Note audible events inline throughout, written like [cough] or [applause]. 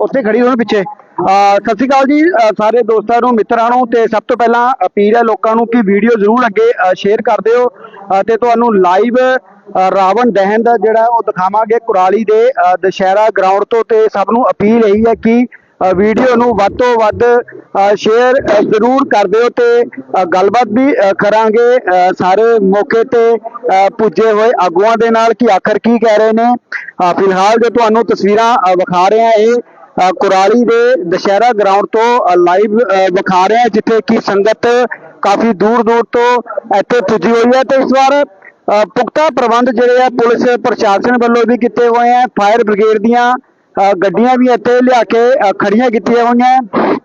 ਉੱਥੇ ਖੜੀ ਹੋਣ ਪਿੱਛੇ। ਸਤਿ ਸ਼੍ਰੀ ਅਕਾਲ ਜੀ। ਸਾਰੇ ਦੋਸਤਾਂ ਨੂੰ, ਮਿੱਤਰਾਂ ਨੂੰ ਤੇ ਸਭ ਤੋਂ ਪਹਿਲਾਂ ਅਪੀਲ ਹੈ ਲੋਕਾਂ ਨੂੰ ਕਿ ਵੀਡੀਓ ਜ਼ਰੂਰ ਅੱਗੇ ਸ਼ੇਅਰ ਕਰ ਦਿਓ। ਤੇ ਤੁਹਾਨੂੰ ਲਾਈਵ ਰਾਵਣ ਦਹਨ ਦਾ ਜਿਹੜਾ ਉਹ ਦਿਖਾਵਾਂਗੇ ਕੁਰਾਲੀ ਦੇ, ਅਹ, ਦੁਸ਼ਹਿਰਾ ਗਰਾਊਂਡ ਤੋਂ ਤੇ ਸਭ ਨੂੰ ਅਪੀਲ ਇਹੀ ਹੈ ਕਿ ਵੀਡੀਓ ਨੂੰ ਵੱਧ ਤੋਂ ਵੱਧ ਸ਼ੇਅਰ ਜ਼ਰੂਰ ਕਰ ਦਿਓ ਤੇ ਗੱਲਬਾਤ ਵੀ ਕਰਾਂਗੇ ਸਾਰੇ ਮੌਕੇ ਤੇ ਪੁੱਜੇ ਹੋਏ ਆਗੂਆਂ ਦੇ ਨਾਲ ਕਿ ਆਖਰ ਕੀ ਕਹਿ ਰਹੇ ਨੇ। ਫਿਲਹਾਲ ਜੋ ਤੁਹਾਨੂੰ ਤਸਵੀਰਾਂ ਵਿਖਾ ਰਹੇ ਹਾਂ ਇਹ ਕੁਰਾਲੀ ਦੇ ਦੁਸ਼ਹਿਰਾ ਗਰਾਊਂਡ ਤੋਂ ਲਾਈਵ ਵਿਖਾ ਰਹੇ ਹਾਂ, ਜਿੱਥੇ ਕਿ ਸੰਗਤ ਕਾਫੀ ਦੂਰ ਦੂਰ ਤੋਂ ਇੱਥੇ ਪੁੱਜੀ ਹੋਈ ਹੈ ਤੇ ਇਸ ਵਾਰ ਪੁਖਤਾ ਪ੍ਰਬੰਧ ਜਿਹੜੇ ਆ ਪੁਲਿਸ ਪ੍ਰਸ਼ਾਸਨ ਵੱਲੋਂ ਵੀ ਕੀਤੇ ਹੋਏ ਆ, ਫਾਇਰ ਬ੍ਰਿਗੇਡ ਦੀਆਂ ਗੱਡੀਆਂ ਵੀ ਇੱਥੇ ਲਿਆ ਕੇ ਖੜੀਆਂ ਕੀਤੀਆਂ ਹੋਈਆਂ।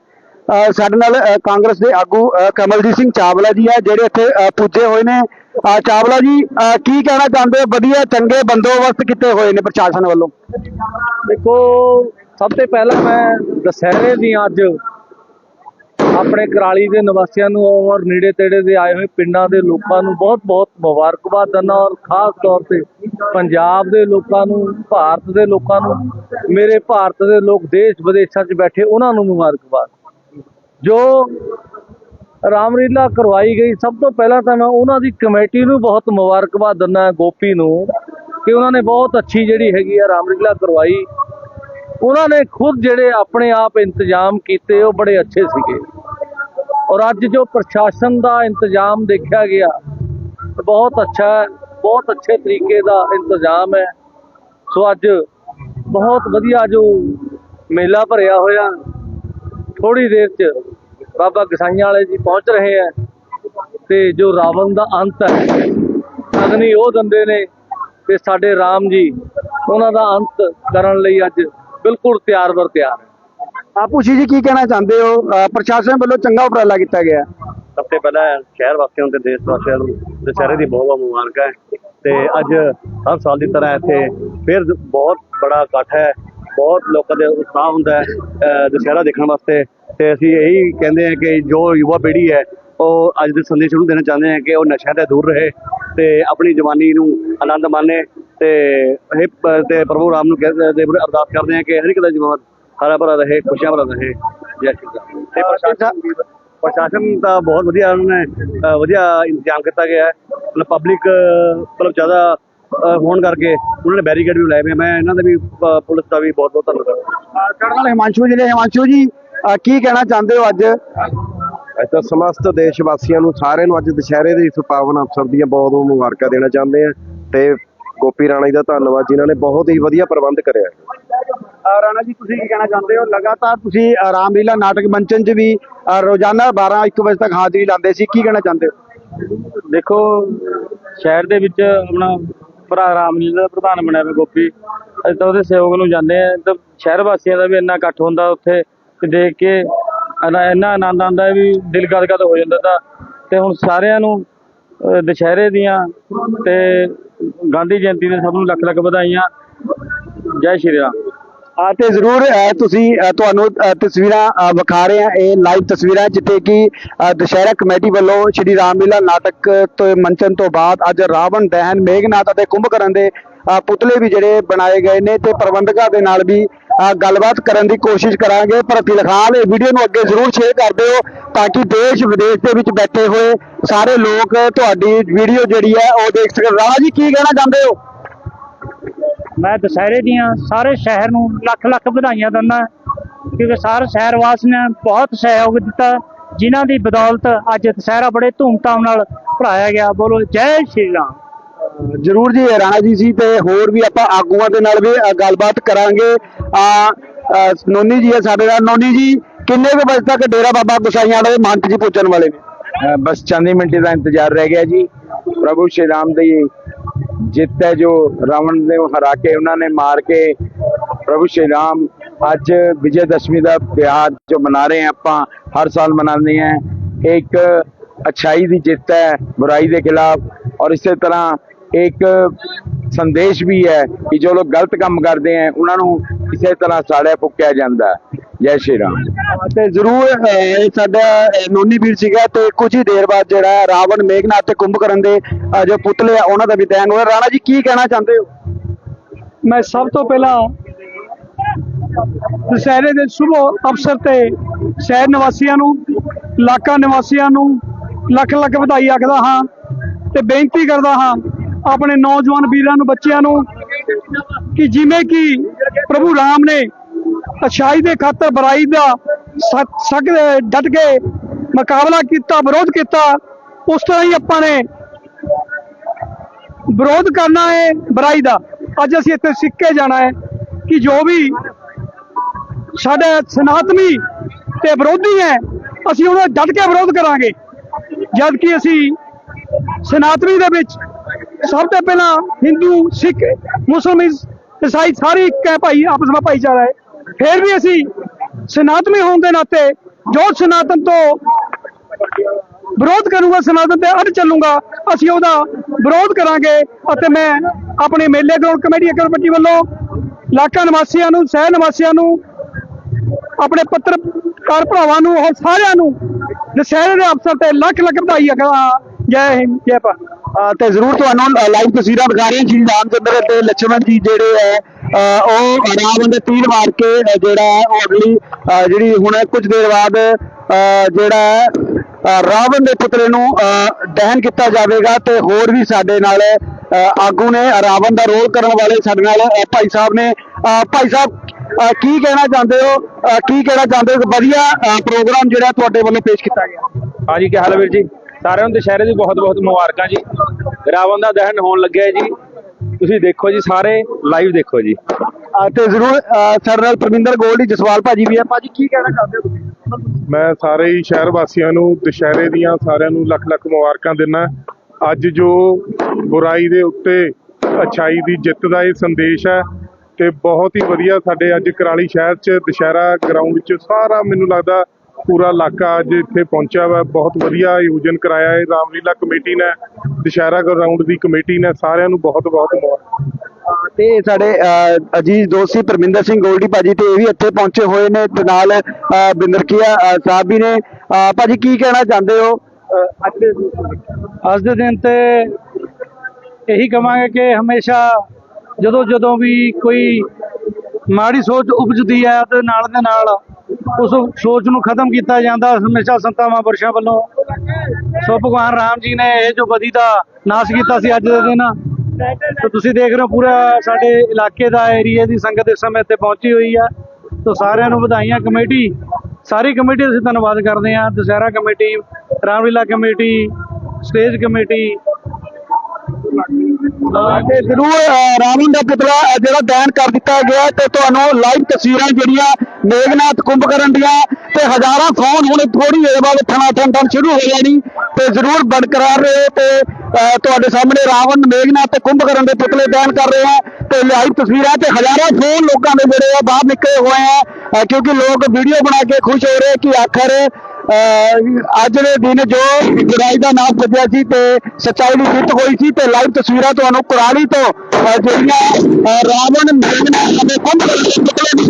ਸਾਡੇ ਨਾਲ ਕਾਂਗਰਸ ਦੇ ਆਗੂ ਕਮਲਜੀਤ ਸਿੰਘ ਚਾਵਲਾ ਜੀ ਆ, ਜਿਹੜੇ ਇੱਥੇ ਪੁੱਜੇ ਹੋਏ ਨੇ। ਚਾਵਲਾ ਜੀ ਕੀ ਕਹਿਣਾ ਚਾਹੁੰਦੇ ਹੋ? ਵਧੀਆ, ਚੰਗੇ ਬੰਦੋਬਸਤ ਕੀਤੇ ਹੋਏ ਨੇ ਪ੍ਰਸ਼ਾਸਨ ਵੱਲੋਂ। ਦੇਖੋ, ਸਭ ਤੋਂ ਪਹਿਲਾਂ ਮੈਂ ਦੁਸਹਿਰੇ ਦੀ ਅੱਜ ਆਪਣੇ ਕਰਾਲੀ ਦੇ ਨਿਵਾਸੀਆਂ ਨੂੰ ਔਰ ਨੇੜੇ ਤੇੜੇ ਦੇ ਆਏ ਹੋਏ ਪਿੰਡਾਂ ਦੇ ਲੋਕਾਂ ਨੂੰ ਬਹੁਤ-ਬਹੁਤ ਮੁਬਾਰਕਬਾਦ ਦਿੰਦਾ ਔਰ ਖਾਸ ਤੌਰ ਤੇ ਪੰਜਾਬ ਦੇ ਲੋਕਾਂ ਨੂੰ, ਭਾਰਤ ਦੇ ਲੋਕਾਂ ਨੂੰ, ਮੇਰੇ ਭਾਰਤ ਦੇ ਲੋਕ ਦੇਸ਼ ਵਿਦੇਸ਼ਾਂ 'ਚ ਬੈਠੇ ਉਹਨਾਂ ਨੂੰ ਮੁਬਾਰਕਬਾਦ। ਜੋ ਰਾਮਲੀਲਾ ਕਰਵਾਈ ਗਈ, ਸਭ ਤੋਂ ਪਹਿਲਾਂ ਤਾਂ ਮੈਂ ਉਹਨਾਂ ਦੀ ਕਮੇਟੀ ਨੂੰ ਬਹੁਤ ਮੁਬਾਰਕਬਾਦ ਦਿੰਦਾ ਗੋਪੀ ਨੂੰ, ਕਿ ਉਹਨਾਂ ਨੇ ਬਹੁਤ ਅੱਛੀ ਜਿਹੜੀ ਹੈਗੀ ਆ ਰਾਮਲੀਲਾ ਕਰਵਾਈ। ਉਹਨਾਂ ਨੇ ਖੁਦ ਜਿਹੜੇ ਆਪਣੇ ਆਪ ਇੰਤਜ਼ਾਮ ਕੀਤੇ, ਉਹ ਬੜੇ ਅੱਛੇ ਸੀਗੇ। ਔਰ ਅੱਜ ਜੋ ਪ੍ਰਸ਼ਾਸਨ ਦਾ ਇੰਤਜ਼ਾਮ ਦੇਖਿਆ ਗਿਆ ਬਹੁਤ ਅੱਛਾ ਹੈ, ਬਹੁਤ ਅੱਛੇ ਤਰੀਕੇ ਦਾ ਇੰਤਜ਼ਾਮ ਹੈ। ਸੋ ਅੱਜ ਬਹੁਤ ਵਧੀਆ ਜੋ ਮੇਲਾ ਭਰਿਆ ਹੋਇਆ ਥੋੜੀ ਦੇਰ ਚ ਬਾਬਾ ਗਸਾਈਆਂ ਵਾਲੇ ਜੀ ਪਹੁੰਚ ਰਹੇ ਹੈ ਤੇ ਜੋ ਰਾਵਣ ਦਾ ਅੰਤ ਹੈ, ਅਗਨੀ ਉਹ ਦੰਦੇ ਨੇ ਤੇ ਸਾਡੇ ਰਾਮ ਜੀ, ਉਹਨਾਂ ਦਾ ਅੰਤ ਕਰਨ ਲਈ ਅੱਜ ਬਿਲਕੁਲ ਤਿਆਰ ਬਰ ਤਿਆਰ ਹੈ। ਆਪੂ ਜੀ ਜੀ ਕੀ ਕਹਿਣਾ ਚਾਹੁੰਦੇ ਹੋ? ਅ, ਪ੍ਰਸ਼ਾਸਨ ਵੱਲੋਂ ਚੰਗਾ ਉਪਰਾਲਾ ਕੀਤਾ ਗਿਆ ਹੈ। ਸਭ ਤੋਂ ਪਹਿਲਾਂ ਸ਼ਹਿਰ ਵਾਸੀਆਂ ਤੇ ਦੇਸ਼ ਵਾਸੀਆਂ ਨੂੰ ਦੁਸਹਿਰੇ ਦੀ ਬਹੁਤ ਬਹੁਤ ਮੁਬਾਰਕਾਂ ਹੈ। ਤੇ ਅੱਜ ਹਰ ਸਾਲ ਦੀ ਤਰ੍ਹਾਂ ਇੱਥੇ ਫਿਰ ਬਹੁਤ ਬੜਾ ਇਕੱਠ ਹੈ। ਬਹੁਤ ਲੋਕਾਂ ਦੇ ਉਤਸ਼ਾਹ ਹੁੰਦਾ ਹੈ ਅਹ ਦੁਸਹਿਰਾ ਦੇਖਣ ਵਾਸਤੇ। ਤੇ ਅਸੀਂ ਇਹੀ ਕਹਿੰਦੇ ਹਾਂ ਕਿ ਜੋ ਯੁਵਾ ਪੀੜ੍ਹੀ ਹੈ ਉਹ ਅੱਜ ਦੇ ਸੰਦੇਸ਼ ਨੂੰ ਦੇਣਾ ਚਾਹੁੰਦੇ ਹਾਂ ਕਿ ਉਹ ਨਸ਼ਿਆਂ ਤੋਂ ਦੂਰ ਰਹੇ ਤੇ ਆਪਣੀ ਜਵਾਨੀ ਨੂੰ ਆਨੰਦ ਮਾਣੇ। ਤੇ ਇਹ ਪ- ਤੇ ਪ੍ਰਭੂ ਰਾਮ ਨੂੰ ਕਹਿੰਦੇ ਦੇ ਅਰਦਾਸ ਕਰਦੇ ਹਾਂ ਕਿ ਹਰ ਇੱਕ ਦਾ ਜੀਵਨ ਹਰਾ ਭਰਾ ਰਹੇ ਖੁਸ਼ੀਆਂ ਭਰਾ ਰਹੇ। ਜੈ ਸ਼੍ਰੀ ਰਾਮ। ਤੇ ਪ੍ਰਸ਼ਾਸਨ ਪ੍ਰਸ਼ਾਸਨ ਤਾਂ ਬਹੁਤ ਵਧੀਆ ਉਹਨਾਂ ਨੇ ਵਧੀਆ ਇੰਤਜ਼ਾਮ ਕੀਤਾ ਗਿਆ ਹੈ। ਮਤਲਬ ਪਬਲਿਕ ਮਤਲਬ ਜ਼ਿਆਦਾ ਹੋਣ ਕਰਕੇ ਉਹਨਾਂ ਨੇ ਬੈਰੀਕੇਡ ਵੀ ਲਾਏ ਹੋਏ ਆ। ਮੈਂ ਇਹਨਾਂ ਦਾ ਵੀ ਪੁਲਿਸ ਦਾ ਵੀ ਬਹੁਤ ਬਹੁਤ ਧੰਨਵਾਦ ਕਰਦਾ ਅ, ਸਾਡੇ ਨਾਲ ਹਿਮਾਂਸ਼ੂ ਜੀ ਨੇ। ਹਿਮਾਂਸ਼ੂ ਜੀ ਕੀ ਕਹਿਣਾ ਚਾਹੁੰਦੇ ਹੋ ਅੱਜ? ਤਾਂ ਸਮਸਤ ਦੇਸ਼ ਵਾਸੀਆਂ ਨੂੰ ਸਾਰਿਆਂ ਨੂੰ ਅੱਜ ਦੁਸ਼ਹਿਰੇ ਦੇ ਇਸ ਪਾਵਨ ਅਵਸਰ ਦੀਆਂ ਬਹੁਤ ਬਹੁਤ ਮੁਬਾਰਕਾਂ ਦੇਣਾ ਚਾਹੁੰਦੇ ਆ ਤੇ ਗੋਪੀ ਰਾਣਾ ਜੀ ਦਾ ਧੰਨਵਾਦ ਜਿਨ੍ਹਾਂ ਨੇ ਬਹੁਤ ਹੀ ਵਧੀਆ ਪ੍ਰਬੰਧ ਕਰਿਆ। ਰਾਣਾ ਜੀ ਤੁਸੀਂ ਕੀ ਕਹਿਣਾ ਚਾਹੁੰਦੇ ਹੋ? ਲਗਾਤਾਰ ਤੁਸੀਂ ਅ, ਰਾਮਲੀਲਾ ਨਾਟਕ ਮੰਚਨ 'ਚ ਵੀ ਰੋਜ਼ਾਨਾ 12 1 ਵਜੇ ਤੱਕ ਹਾਜ਼ਰੀ ਲਾਉਂਦੇ ਸੀ। ਕੀ ਕਹਿਣਾ ਚਾਹੁੰਦੇ ਹੋ? ਦੇਖੋ ਸ਼ਹਿਰ ਦੇ ਵਿੱਚ ਆਪਣਾ ਭਰਾ ਰਾਮਲੀਲਾ ਦਾ ਪ੍ਰਧਾਨ ਬਣਿਆ ਹੋਇਆ ਗੋਪੀ। ਅਸੀਂ ਤਾਂ ਉਹਦੇ ਸਹਿਯੋਗ ਨੂੰ ਜਾਂਦੇ ਆ ਤਾਂ ਸ਼ਹਿਰ ਵਾਸੀਆਂ ਦਾ ਵੀ ਇੰਨਾ ਇਕੱਠ ਹੁੰਦਾ ਉੱਥੇ ਕਿ ਦੇਖ ਕੇ ਇੰਨਾ ਇੰਨਾ ਆਨੰਦ ਆਉਂਦਾ ਵੀ ਦਿਲ ਗਦਗਦ ਹੋ ਜਾਂਦਾ ਤਾਂ। ਤੇ ਹੁਣ ਸਾਰਿਆਂ ਨੂੰ ਅਹ, ਦੁਸ਼ਹਿਰੇ ਦੀਆਂ ਤੇ ਗਾਂਧੀ ਜਯੰਤੀ ਦੇ ਸਭ ਨੂੰ ਲੱਖ ਲੱਖ ਵਧਾਈਆਂ। ਜੈ ਸ਼੍ਰੀ ਰਾਮ। ਆ ਤੇ ਜ਼ਰੂਰ ਤੁਸੀਂ ਤੁਹਾਨੂੰ ਤਸਵੀਰਾਂ ਵਿਖਾ ਰਹੇ ਆ ਇਹ ਲਾਈਵ ਤਸਵੀਰਾਂ, ਜਿੱਥੇ ਕਿ ਦੁਸ਼ਹਿਰਾ ਕਮੇਟੀ ਵੱਲੋਂ ਸ਼੍ਰੀ ਰਾਮਲੀਲਾ ਨਾਟਕ ਤੋਂ ਮੰਚਨ ਤੋਂ ਬਾਅਦ ਅੱਜ ਰਾਵਣ ਦਹਨ, ਮੇਘਨਾਥ ਅਤੇ ਕੁੰਭਕਰਨ ਦੇ ਪੁਤਲੇ ਵੀ ਜਿਹੜੇ ਬਣਾਏ ਗਏ ਨੇ ਤੇ ਪ੍ਰਬੰਧਕਾਂ ਦੇ ਨਾਲ ਵੀ ਗੱਲਬਾਤ ਕਰਨ ਦੀ ਕੋਸ਼ਿਸ਼ ਕਰਾਂਗੇ। ਪਰ ਫਿਲਹਾਲ ਇਹ ਵੀਡੀਓ ਨੂੰ ਅੱਗੇ ਜ਼ਰੂਰ ਸ਼ੇਅਰ ਕਰ ਦਿਓ, ਤਾਂ ਕਿ ਦੇਸ਼ ਵਿਦੇਸ਼ ਦੇ ਵਿੱਚ ਬੈਠੇ ਹੋਏ ਸਾਰੇ ਲੋਕ ਤੁਹਾਡੀ ਵੀਡੀਓ ਜਿਹੜੀ ਹੈ ਉਹ ਦੇਖ ਸਕਣ ਰਾਣਾ ਜੀ ਕੀ ਕਹਿਣਾ ਚਾਹੁੰਦੇ ਹੋ? ਮੈਂ ਦੁਸਹਿਰੇ ਦੀਆਂ ਸਾਰੇ ਸ਼ਹਿਰ ਨੂੰ ਲੱਖ ਲੱਖ ਵਧਾਈਆਂ ਦਿੰਦਾ ਕਿਉਂਕਿ ਸਾਰੇ ਸ਼ਹਿਰ ਵਾਸੀਆਂ ਨੇ ਬਹੁਤ ਸਹਿਯੋਗ ਦਿੱਤਾ ਜਿਨ੍ਹਾਂ ਦੀ ਬਦੌਲਤ ਅੱਜ ਦੁਸਹਿਰਾ ਬੜੇ ਧੂਮਧਾਮ ਨਾਲ ਭੜਾਇਆ ਗਿਆ। ਬੋਲੋ ਜੈ ਸ਼੍ਰੀ ਰਾਮ। ਜਰੂਰ ਜੀ ਰਾਣਾ ਜੀ ਸੀ ਤੇ ਹੋਰ ਵੀ ਆਪਾਂ ਆਗੂਆਂ ਦੇ ਨਾਲ ਵੀ ਗੱਲਬਾਤ ਕਰਾਂਗੇ। ਆ ਨੋਨੀ ਜੀ ਹੈ ਸਾਡੇ ਨਾਲ। ਨੋਨੀ ਜੀ ਕਿੰਨੇ ਕੁ ਵਜੇ ਤੱਕ ਡੇਰਾ ਬਾਬਾ ਗੁਸਾਈਆਂ ਵਾਲੇ ਮਹੰਤ ਜੀ ਪਹੁੰਚਣ ਵਾਲੇ ਨੇ? ਬਸ ਚੰਦੀ ਮਿੰਟ ਦਾ ਇੰਤਜ਼ਾਰ ਰਹਿ ਗਿਆ ਜੀ। ਪ੍ਰਭੂ ਸ਼੍ਰੀ ਰਾਮ ਦੀ ਜਿੱਤ ਹੈ ਜੋ ਰਾਵਣ ਨੇ ਹਰਾ ਕੇ ਉਹਨਾਂ ਨੇ ਮਾਰ ਕੇ ਪ੍ਰਭੂ ਸ਼੍ਰੀ ਰਾਮ ਅੱਜ ਵਿਜੇ ਦਸ਼ਮੀ ਦਾ ਤਿਉਹਾਰ ਜੋ ਮਨਾ ਰਹੇ ਹਾਂ ਆਪਾਂ, ਹਰ ਸਾਲ ਮਨਾਉਂਦੇ ਹਾਂ। ਇੱਕ ਅਛਾਈ ਦੀ ਜਿੱਤ ਹੈ, ਬੁਰਾਈ ਦੇ ਖਿਲਾਫ ਔਰ ਇਸੇ ਤਰ੍ਹਾਂ ਇੱਕ ਸੰਦੇਸ਼ ਵੀ ਹੈ ਕਿ ਜੋ ਲੋਕ ਗਲਤ ਕੰਮ ਕਰਦੇ ਹੈ, ਉਹਨਾਂ ਨੂੰ ਕਿਸੇ ਤਰ੍ਹਾਂ ਸਾੜਿਆ ਪੁੱਕਿਆ ਜਾਂਦਾ ਜੈ ਸ਼੍ਰੀ ਰਾਮ। ਤੇ ਜਰੂਰ ਇਹ ਸਾਡਾ ਨੋਨੀ ਵੀਰ ਸੀਗਾ ਤੇ ਕੁਝ ਹੀ ਦੇਰ ਬਾਅਦ ਜਿਹੜਾ ਹੈ, ਰਾਵਣ ਮੇਘਨਾਥ ਤੇ ਕੁੰਭਕਰਨ ਦੇ ਜੋ ਪੁਤਲੇ ਆ ਉਹਨਾਂ ਦਾ ਵੀ ਦਹਨ ਹੋਇਆ। ਰਾਣਾ ਜੀ ਕੀ ਕਹਿਣਾ ਚਾਹੁੰਦੇ ਹੋ? ਮੈਂ ਸਭ ਤੋਂ ਪਹਿਲਾਂ ਦੁਸਹਿਰੇ ਦੇ ਸ਼ੁਭ ਅਵਸਰ ਤੇ ਸ਼ਹਿਰ ਨਿਵਾਸੀਆਂ ਨੂੰ ਇਲਾਕਾ ਨਿਵਾਸੀਆਂ ਨੂੰ ਲੱਖ ਲੱਖ ਵਧਾਈ ਆਖਦਾ ਹਾਂ ਤੇ ਬੇਨਤੀ ਕਰਦਾ ਹਾਂ ਆਪਣੇ ਨੌਜਵਾਨ ਵੀਰਾਂ ਨੂੰ ਬੱਚਿਆਂ ਨੂੰ ਕਿ ਜਿਵੇਂ ਕਿ ਪ੍ਰਭੂ ਰਾਮ ਨੇ ਅਛਾਈ ਦੇ ਖਾਤਰ ਬੁਰਾਈ ਦਾ ਸਖ ਸਖ ਡਟ ਕੇ ਮੁਕਾਬਲਾ ਕੀਤਾ, ਵਿਰੋਧ ਕੀਤਾ, ਉਸ ਤਰ੍ਹਾਂ ਹੀ ਆਪਾਂ ਨੇ ਵਿਰੋਧ ਕਰਨਾ ਹੈ ਬੁਰਾਈ ਦਾ। ਅੱਜ ਅਸੀਂ ਇੱਥੇ ਸਿੱਖ ਕੇ ਜਾਣਾ ਹੈ ਕਿ ਜੋ ਵੀ ਸਾਡੇ ਸਨਾਤਨੀ ਤੇ ਵਿਰੋਧੀ ਹੈ, ਅਸੀਂ ਉਹਨਾਂ ਦਾ ਡਟ ਕੇ ਵਿਰੋਧ ਕਰਾਂਗੇ। ਜਦ ਕਿ ਅਸੀਂ ਸਨਾਤਨੀ ਦੇ ਵਿੱਚ ਸਭ ਤੋਂ ਪਹਿਲਾਂ ਹਿੰਦੂ, ਸਿੱਖ, ਮੁਸਲਮਾਨ, ਈਸਾਈ ਸਾਰੇ ਇੱਕ ਹੈ ਭਾਈ, ਆਪਸ ਵਿੱਚ ਭਾਈਚਾਰਾ ਹੈ। ਫਿਰ ਵੀ ਅਸੀਂ ਸਨਾਤਨੀ ਹੋਣ ਦੇ ਨਾਤੇ ਜੋ ਸਨਾਤਨ ਤੋਂ ਵਿਰੋਧ ਕਰੂਗਾ, ਸਨਾਤਨ ਤੇ ਅੜ ਚੱਲੂਗਾ, ਅਸੀਂ ਉਹਦਾ ਵਿਰੋਧ ਕਰਾਂਗੇ ਅਤੇ ਮੈਂ ਆਪਣੇ ਮੇਲੇ ਗਰਾਊਂਡ ਕਮੇਟੀ ਅਕਰਪੱਟੀ ਵੱਲੋਂ ਇਲਾਕਾ ਨਿਵਾਸੀਆਂ ਨੂੰ ਸਹਿ ਨਿਵਾਸੀਆਂ ਨੂੰ, ਆਪਣੇ ਪੱਤਰਕਾਰ ਭਰਾਵਾਂ ਨੂੰ ਔਰ ਸਾਰਿਆਂ ਨੂੰ ਨਸ਼ਹਿਰੇ ਦੇ ਅਫਸਰ ਤੇ ਲੱਖ ਲੱਖ ਵਧਾਈ ਜੈ ਹਿੰਦ, ਜੈ ਭਾਰਤ। ਤੇ ਜ਼ਰੂਰ ਤੁਹਾਨੂੰ ਲਾਈਵ ਤਸਵੀਰਾਂ ਦਿਖਾ ਰਹੇ ਜੀ ਰਾਮ ਚੰਦਰ ਅਤੇ ਲక్ష్మణ ਜੀ ਜਿਹੜੇ ਹੈ ਉਹ ਰਾਵਣ ਦੇ ਤੀਰ ਮਾਰ ਕੇ ਜਿਹੜਾ ਹੈ ਉਹ ਅਗਲੀ ਜਿਹੜੀ ਹੁਣ ਕੁਝ ਦੇਰ ਬਾਅਦ ਅਹ ਜਿਹੜਾ ਹੈ, ਰਾਵਣ ਦੇ ਪੁਤਲੇ ਨੂੰ ਅਹ ਦਹਨ ਕੀਤਾ ਜਾਵੇਗਾ ਤੇ ਹੋਰ ਵੀ ਸਾਡੇ ਨਾਲ ਆਗੂ ਨੇ ਰਾਵਣ ਦਾ ਰੋਲ ਕਰਨ ਵਾਲੇ ਸਾਡੇ ਨਾਲ ਭਾਈ ਸਾਹਿਬ ਨੇ ਅਹ ਭਾਈ ਸਾਹਿਬ ਕੀ ਕਹਿਣਾ ਚਾਹੁੰਦੇ ਹੋ? ਕੀ ਕਹਿਣਾ ਚਾਹੁੰਦੇ ਹੋ? ਵਧੀਆ ਪ੍ਰੋਗਰਾਮ ਜਿਹੜਾ ਤੁਹਾਡੇ ਵੱਲੋਂ ਪੇਸ਼ ਕੀਤਾ ਗਿਆ। ਹਾਂਜੀ ਕੀ ਹਾਲ ਵੀਰ ਜੀ? ਸਾਰਿਆਂ ਨੂੰ ਦੁਸ਼ਹਿਰੇ ਦੀ ਬਹੁਤ ਬਹੁਤ ਮੁਬਾਰਕਾਂ ਜੀ। ਰਾਵਣ ਦਾ ਦਹਨ ਹੋਣ ਲੱਗਿਆ ਜੀ। ਤੁਸੀਂ ਦੇਖੋ ਜੀ ਸਾਰੇ ਲਾਈਵ ਦੇਖੋ ਜੀ। ਅਹ ਤੇ ਜ਼ਰੂਰ ਅਹ ਸਾਡੇ ਨਾਲ ਪ੍ਰਵਿੰਦਰ ਗੋਲਡੀ ਜਸਵਾਲ ਭਾਜੀ ਵੀ ਹੈ। ਭਾਜੀ ਕੀ ਕਹਿਣਾ ਚਾਹੁੰਦੇ ਹੋ ਤੁਸੀਂ? ਮੈਂ ਸਾਰੇ ਹੀ ਸ਼ਹਿਰ ਵਾਸੀਆਂ ਨੂੰ ਦੁਸ਼ਹਿਰੇ ਦੀਆਂ ਸਾਰਿਆਂ ਨੂੰ ਲੱਖ ਲੱਖ ਮੁਬਾਰਕਾਂ ਦਿੰਦਾ ਅੱਜ ਜੋ ਬੁਰਾਈ ਦੇ ਉੱਤੇ ਅਛਾਈ ਦੀ ਜਿੱਤ ਦਾ ਇਹ ਸੰਦੇਸ਼ ਹੈ ਤੇ ਬਹੁਤ ਹੀ ਵਧੀਆ ਸਾਡੇ ਅੱਜ ਕਰਾਲੀ ਸ਼ਹਿਰ 'ਚ ਦੁਸ਼ਹਿਰਾ ਗਰਾਊਂਡ 'ਚ ਸਾਰਾ ਮੈਨੂੰ ਲੱਗਦਾ ਪੂਰਾ ਇਲਾਕਾ ਅੱਜ ਇੱਥੇ ਪਹੁੰਚਿਆ ਵਾ। ਬਹੁਤ ਵਧੀਆ ਆਯੋਜਨ ਕਰਾਇਆ ਹੈ। ਰਾਮਲੀਲਾ ਕਮੇਟੀ ਨੇ ਦੁਸ਼ਹਿਰਾ ਗਰਾਊਂਡ ਦੀ ਕਮੇਟੀ ਨੇ ਸਾਰਿਆਂ ਨੂੰ ਬਹੁਤ ਬਹੁਤ ਮੁਬਾਰਕਾਂ ਤੇ ਸਾਡੇ ਅਜੀਜ਼ ਦੋਸਤ ਸੀ ਪਰਮਿੰਦਰ ਸਿੰਘ ਗੋਲਡੀ ਭਾਜੀ ਤੇ ਇਹ ਵੀ ਇੱਥੇ ਪਹੁੰਚੇ ਹੋਏ ਨੇ ਤੇ ਨਾਲ ਬਿੰਦਰਕੀਆ ਸਾਹਿਬ ਵੀ ਨੇ। ਭਾਜੀ ਕੀ ਕਹਿਣਾ ਚਾਹੁੰਦੇ ਹੋ? ਅੱਜ ਦੇ ਅੱਜ ਦੇ ਦਿਨ ਤੇ ਇਹੀ ਕਵਾਂਗੇ ਕਿ ਹਮੇਸ਼ਾ ਜਦੋਂ ਜਦੋਂ ਵੀ ਕੋਈ ਮਾੜੀ ਸੋਚ ਉਪਜਦੀ ਹੈ ਤੇ ਨਾਲ ਦੇ ਨਾਲ ਉਸ ਸੋਚ ਨੂੰ ਖਤਮ ਕੀਤਾ ਜਾਂਦਾ, ਹਮੇਸ਼ਾ ਸੰਤਾਂ ਮਹਾਂਪੁਰਸ਼ਾਂ ਵੱਲੋਂ। ਸੋ ਭਗਵਾਨ ਰਾਮ ਜੀ ਨੇ ਇਹ ਜੋ ਬਦੀ ਦਾ ਨਾਸ਼ ਕੀਤਾ ਸੀ ਅੱਜ ਦੇ ਦਿਨ, ਤੇ ਤੁਸੀਂ ਦੇਖ ਰਹੇ ਹੋ ਪੂਰਾ ਸਾਡੇ ਇਲਾਕੇ ਦਾ ਏਰੀਆ ਦੀ ਸੰਗਤ ਇਸ ਸਮੇਂ ਇੱਥੇ ਪਹੁੰਚੀ ਹੋਈ ਆ। ਤੋ ਸਾਰਿਆਂ ਨੂੰ ਵਧਾਈਆਂ ਕਮੇਟੀ, ਸਾਰੀ ਕਮੇਟੀ ਅਸੀਂ ਧੰਨਵਾਦ ਕਰਦੇ ਹਾਂ। Dussehra committee, Ramlila committee, stage committee ਤੇ ਜ਼ਰੂਰ ਰਾਵਣ ਦਾ ਪੁਤਲਾ ਜਿਹੜਾ ਦਹਨ ਕਰ ਦਿੱਤਾ ਗਿਆ ਤੇ ਤੁਹਾਨੂੰ ਲਾਈਵ ਤਸਵੀਰਾਂ ਜਿਹੜੀਆਂ ਮੇਘਨਾਥ ਕੁੰਭਕਰਨ ਦੀਆਂ ਤੇ ਹਜ਼ਾਰਾਂ ਫੋਨ ਹੁਣ ਥੋੜੀ ਦੇਰ ਬਾਅਦ ਉੱਠਣਾ ਠੰਡਣ ਸ਼ੁਰੂ ਹੋ ਜਾਣੀ ਤੇ ਜ਼ਰੂਰ ਬਰਕਰਾਰ ਰਹੇ ਤੇ, ਅਹ, ਤੁਹਾਡੇ ਸਾਹਮਣੇ ਰਾਵਣ, ਮੇਘਨਾਥ ਤੇ ਕੁੰਭਕਰਨ ਦੇ ਪੁਤਲੇ ਦਹਨ ਕਰ ਰਹੇ ਆ ਤੇ ਲਾਈਵ ਤਸਵੀਰਾਂ ਤੇ ਹਜ਼ਾਰਾਂ ਫੋਨ ਲੋਕਾਂ ਦੇ ਜਿਹੜੇ ਆ ਬਾਹਰ ਨਿਕਲੇ ਹੋਏ ਆ ਕਿਉਂਕਿ ਲੋਕ ਵੀਡੀਓ ਬਣਾ ਕੇ ਖੁਸ਼ ਹੋ ਰਹੇ ਕਿ ਆਖਰ ਅੱਜ ਦੇ ਦਿਨ ਜੋ ਬੁਰਾਈ ਦਾ ਨਾਮ ਵੱਜਿਆ ਸੀ ਤੇ ਸੱਚਾਈ ਦੀ ਜਿੱਤ ਹੋਈ ਸੀ ਤੇ ਲਾਈਵ ਤਸਵੀਰਾਂ ਤੁਹਾਨੂੰ ਕੁਰਾਲੀ ਤੋਂ, ਅਹ, ਜਿਹੜੀਆਂ, ਅਹ, ਰਾਵਣ ਮੇਘਨਾਥ ਅਤੇ ਕੁੰਭਕਰਨ ਦੇ ਪੁਤਲੇ ਦੀ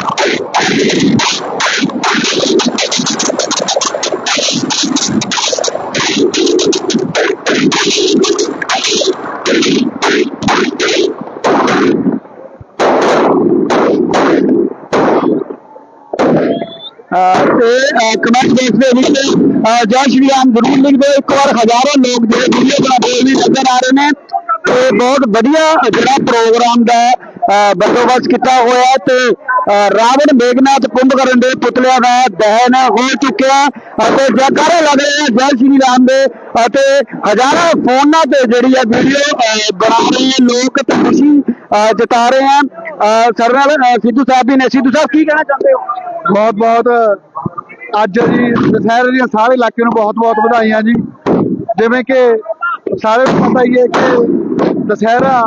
ਕਮੈਂਟ ਬਾਕਸ ਦੇ ਵਿੱਚ ਜੈ ਸ਼੍ਰੀ ਰਾਮ ਜ਼ਰੂਰ ਲਿਖ ਦਿਓ ਇੱਕ ਵਾਰ ਹਜ਼ਾਰਾਂ ਲੋਕ ਜਿਹੜੇ ਵੀਡੀਓ ਬਣਾਉਂਦੇ ਵੀ ਨਜ਼ਰ ਆ ਰਹੇ ਨੇ। ਤੇ ਬਹੁਤ ਵਧੀਆ ਜਿਹੜਾ ਪ੍ਰੋਗਰਾਮ ਦਾ ਬੰਦੋਬਸਤ ਕੀਤਾ ਹੋਇਆ ਤੇ ਰਾਵਣ ਮੇਘਨਾਥ ਕੁੰਭਕਰਨ ਦੇ ਪੁਤਲਿਆਂ ਦਾ ਦਹਨ ਹੋ ਚੁੱਕਿਆ ਅਤੇ ਜੈਕਾਰੇ ਲੱਗ ਰਹੇ ਆ ਜੈ ਸ਼੍ਰੀ ਰਾਮ ਦੇ। ਅਤੇ ਹਜ਼ਾਰਾਂ ਫੋਨਾਂ ਤੇ ਜਿਹੜੀ ਆ ਵੀਡੀਓ ਬਣਾ ਰਹੇ ਆ ਲੋਕ ਤੇ ਖੁਸ਼ੀ, ਅਹ, ਜਤਾ ਰਹੇ ਆ। ਅਹ ਨਾਲ ਸਿੱਧੂ ਸਾਹਿਬ ਵੀ ਨੇ। ਸਿੱਧੂ ਸਾਹਿਬ, ਕੀ ਕਹਿਣਾ ਚਾਹੁੰਦੇ ਹੋ? ਬਹੁਤ ਬਹੁਤ ਅੱਜ ਜੀ ਦੁਸਹਿਰੇ ਦੀਆਂ ਸਾਰੇ ਇਲਾਕੇ ਨੂੰ ਬਹੁਤ ਬਹੁਤ ਵਧਾਈਆਂ ਜੀ। ਜਿਵੇਂ ਕਿ ਸਾਰੇ ਨੂੰ ਪਤਾ ਹੀ ਹੈ ਕਿ ਦੁਸਹਿਰਾ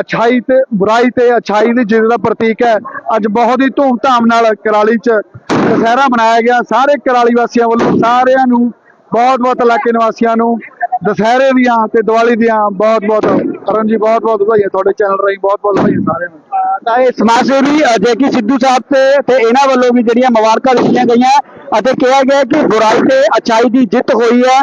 ਅਛਾਈ ਤੇ ਬੁਰਾਈ ਤੇ ਅਛਾਈ ਦੀ ਜਿੱਤ ਦਾ ਪ੍ਰਤੀਕ ਹੈ। ਅੱਜ ਬਹੁਤ ਹੀ ਧੂਮ ਧਾਮ ਨਾਲ ਕਰਾਲੀ 'ਚ ਦੁਸਹਿਰਾ ਮਨਾਇਆ ਗਿਆ। ਸਾਰੇ ਕਰਾਲੀ ਵਾਸੀਆਂ ਵੱਲੋਂ ਸਾਰਿਆਂ ਨੂੰ ਬਹੁਤ ਬਹੁਤ ਇਲਾਕੇ ਨਿਵਾਸੀਆਂ ਨੂੰ ਦੁਸਹਿਰੇ ਦੀਆਂ ਤੇ ਦੀਵਾਲੀ ਦੀਆਂ ਬਹੁਤ ਬਹੁਤ ਅਰਨ ਜੀ, ਬਹੁਤ ਬਹੁਤ ਵਧਾਈਆਂ ਤੁਹਾਡੇ ਚੈਨਲ ਰਾਹੀਂ, ਬਹੁਤ ਬਹੁਤ ਵਧਾਈਆਂ ਸਾਰਿਆਂ ਨੂੰ। ਤਾਂ ਇਹ ਸਮਾਜ ਸੇਵੀ ਜੇਕੀ ਸਿੱਧੂ ਸਾਹਿਬ ਤੇ ਤੇ ਇਹਨਾਂ ਵੱਲੋਂ ਵੀ ਜਿਹੜੀਆਂ ਮੁਬਾਰਕਾਂ ਦਿੱਤੀਆਂ ਗਈਆਂ ਅਤੇ ਕਿਹਾ ਗਿਆ ਕਿ ਬੁਰਾਈ ਤੇ ਅਛਾਈ ਦੀ ਜਿੱਤ ਹੋਈ ਹੈ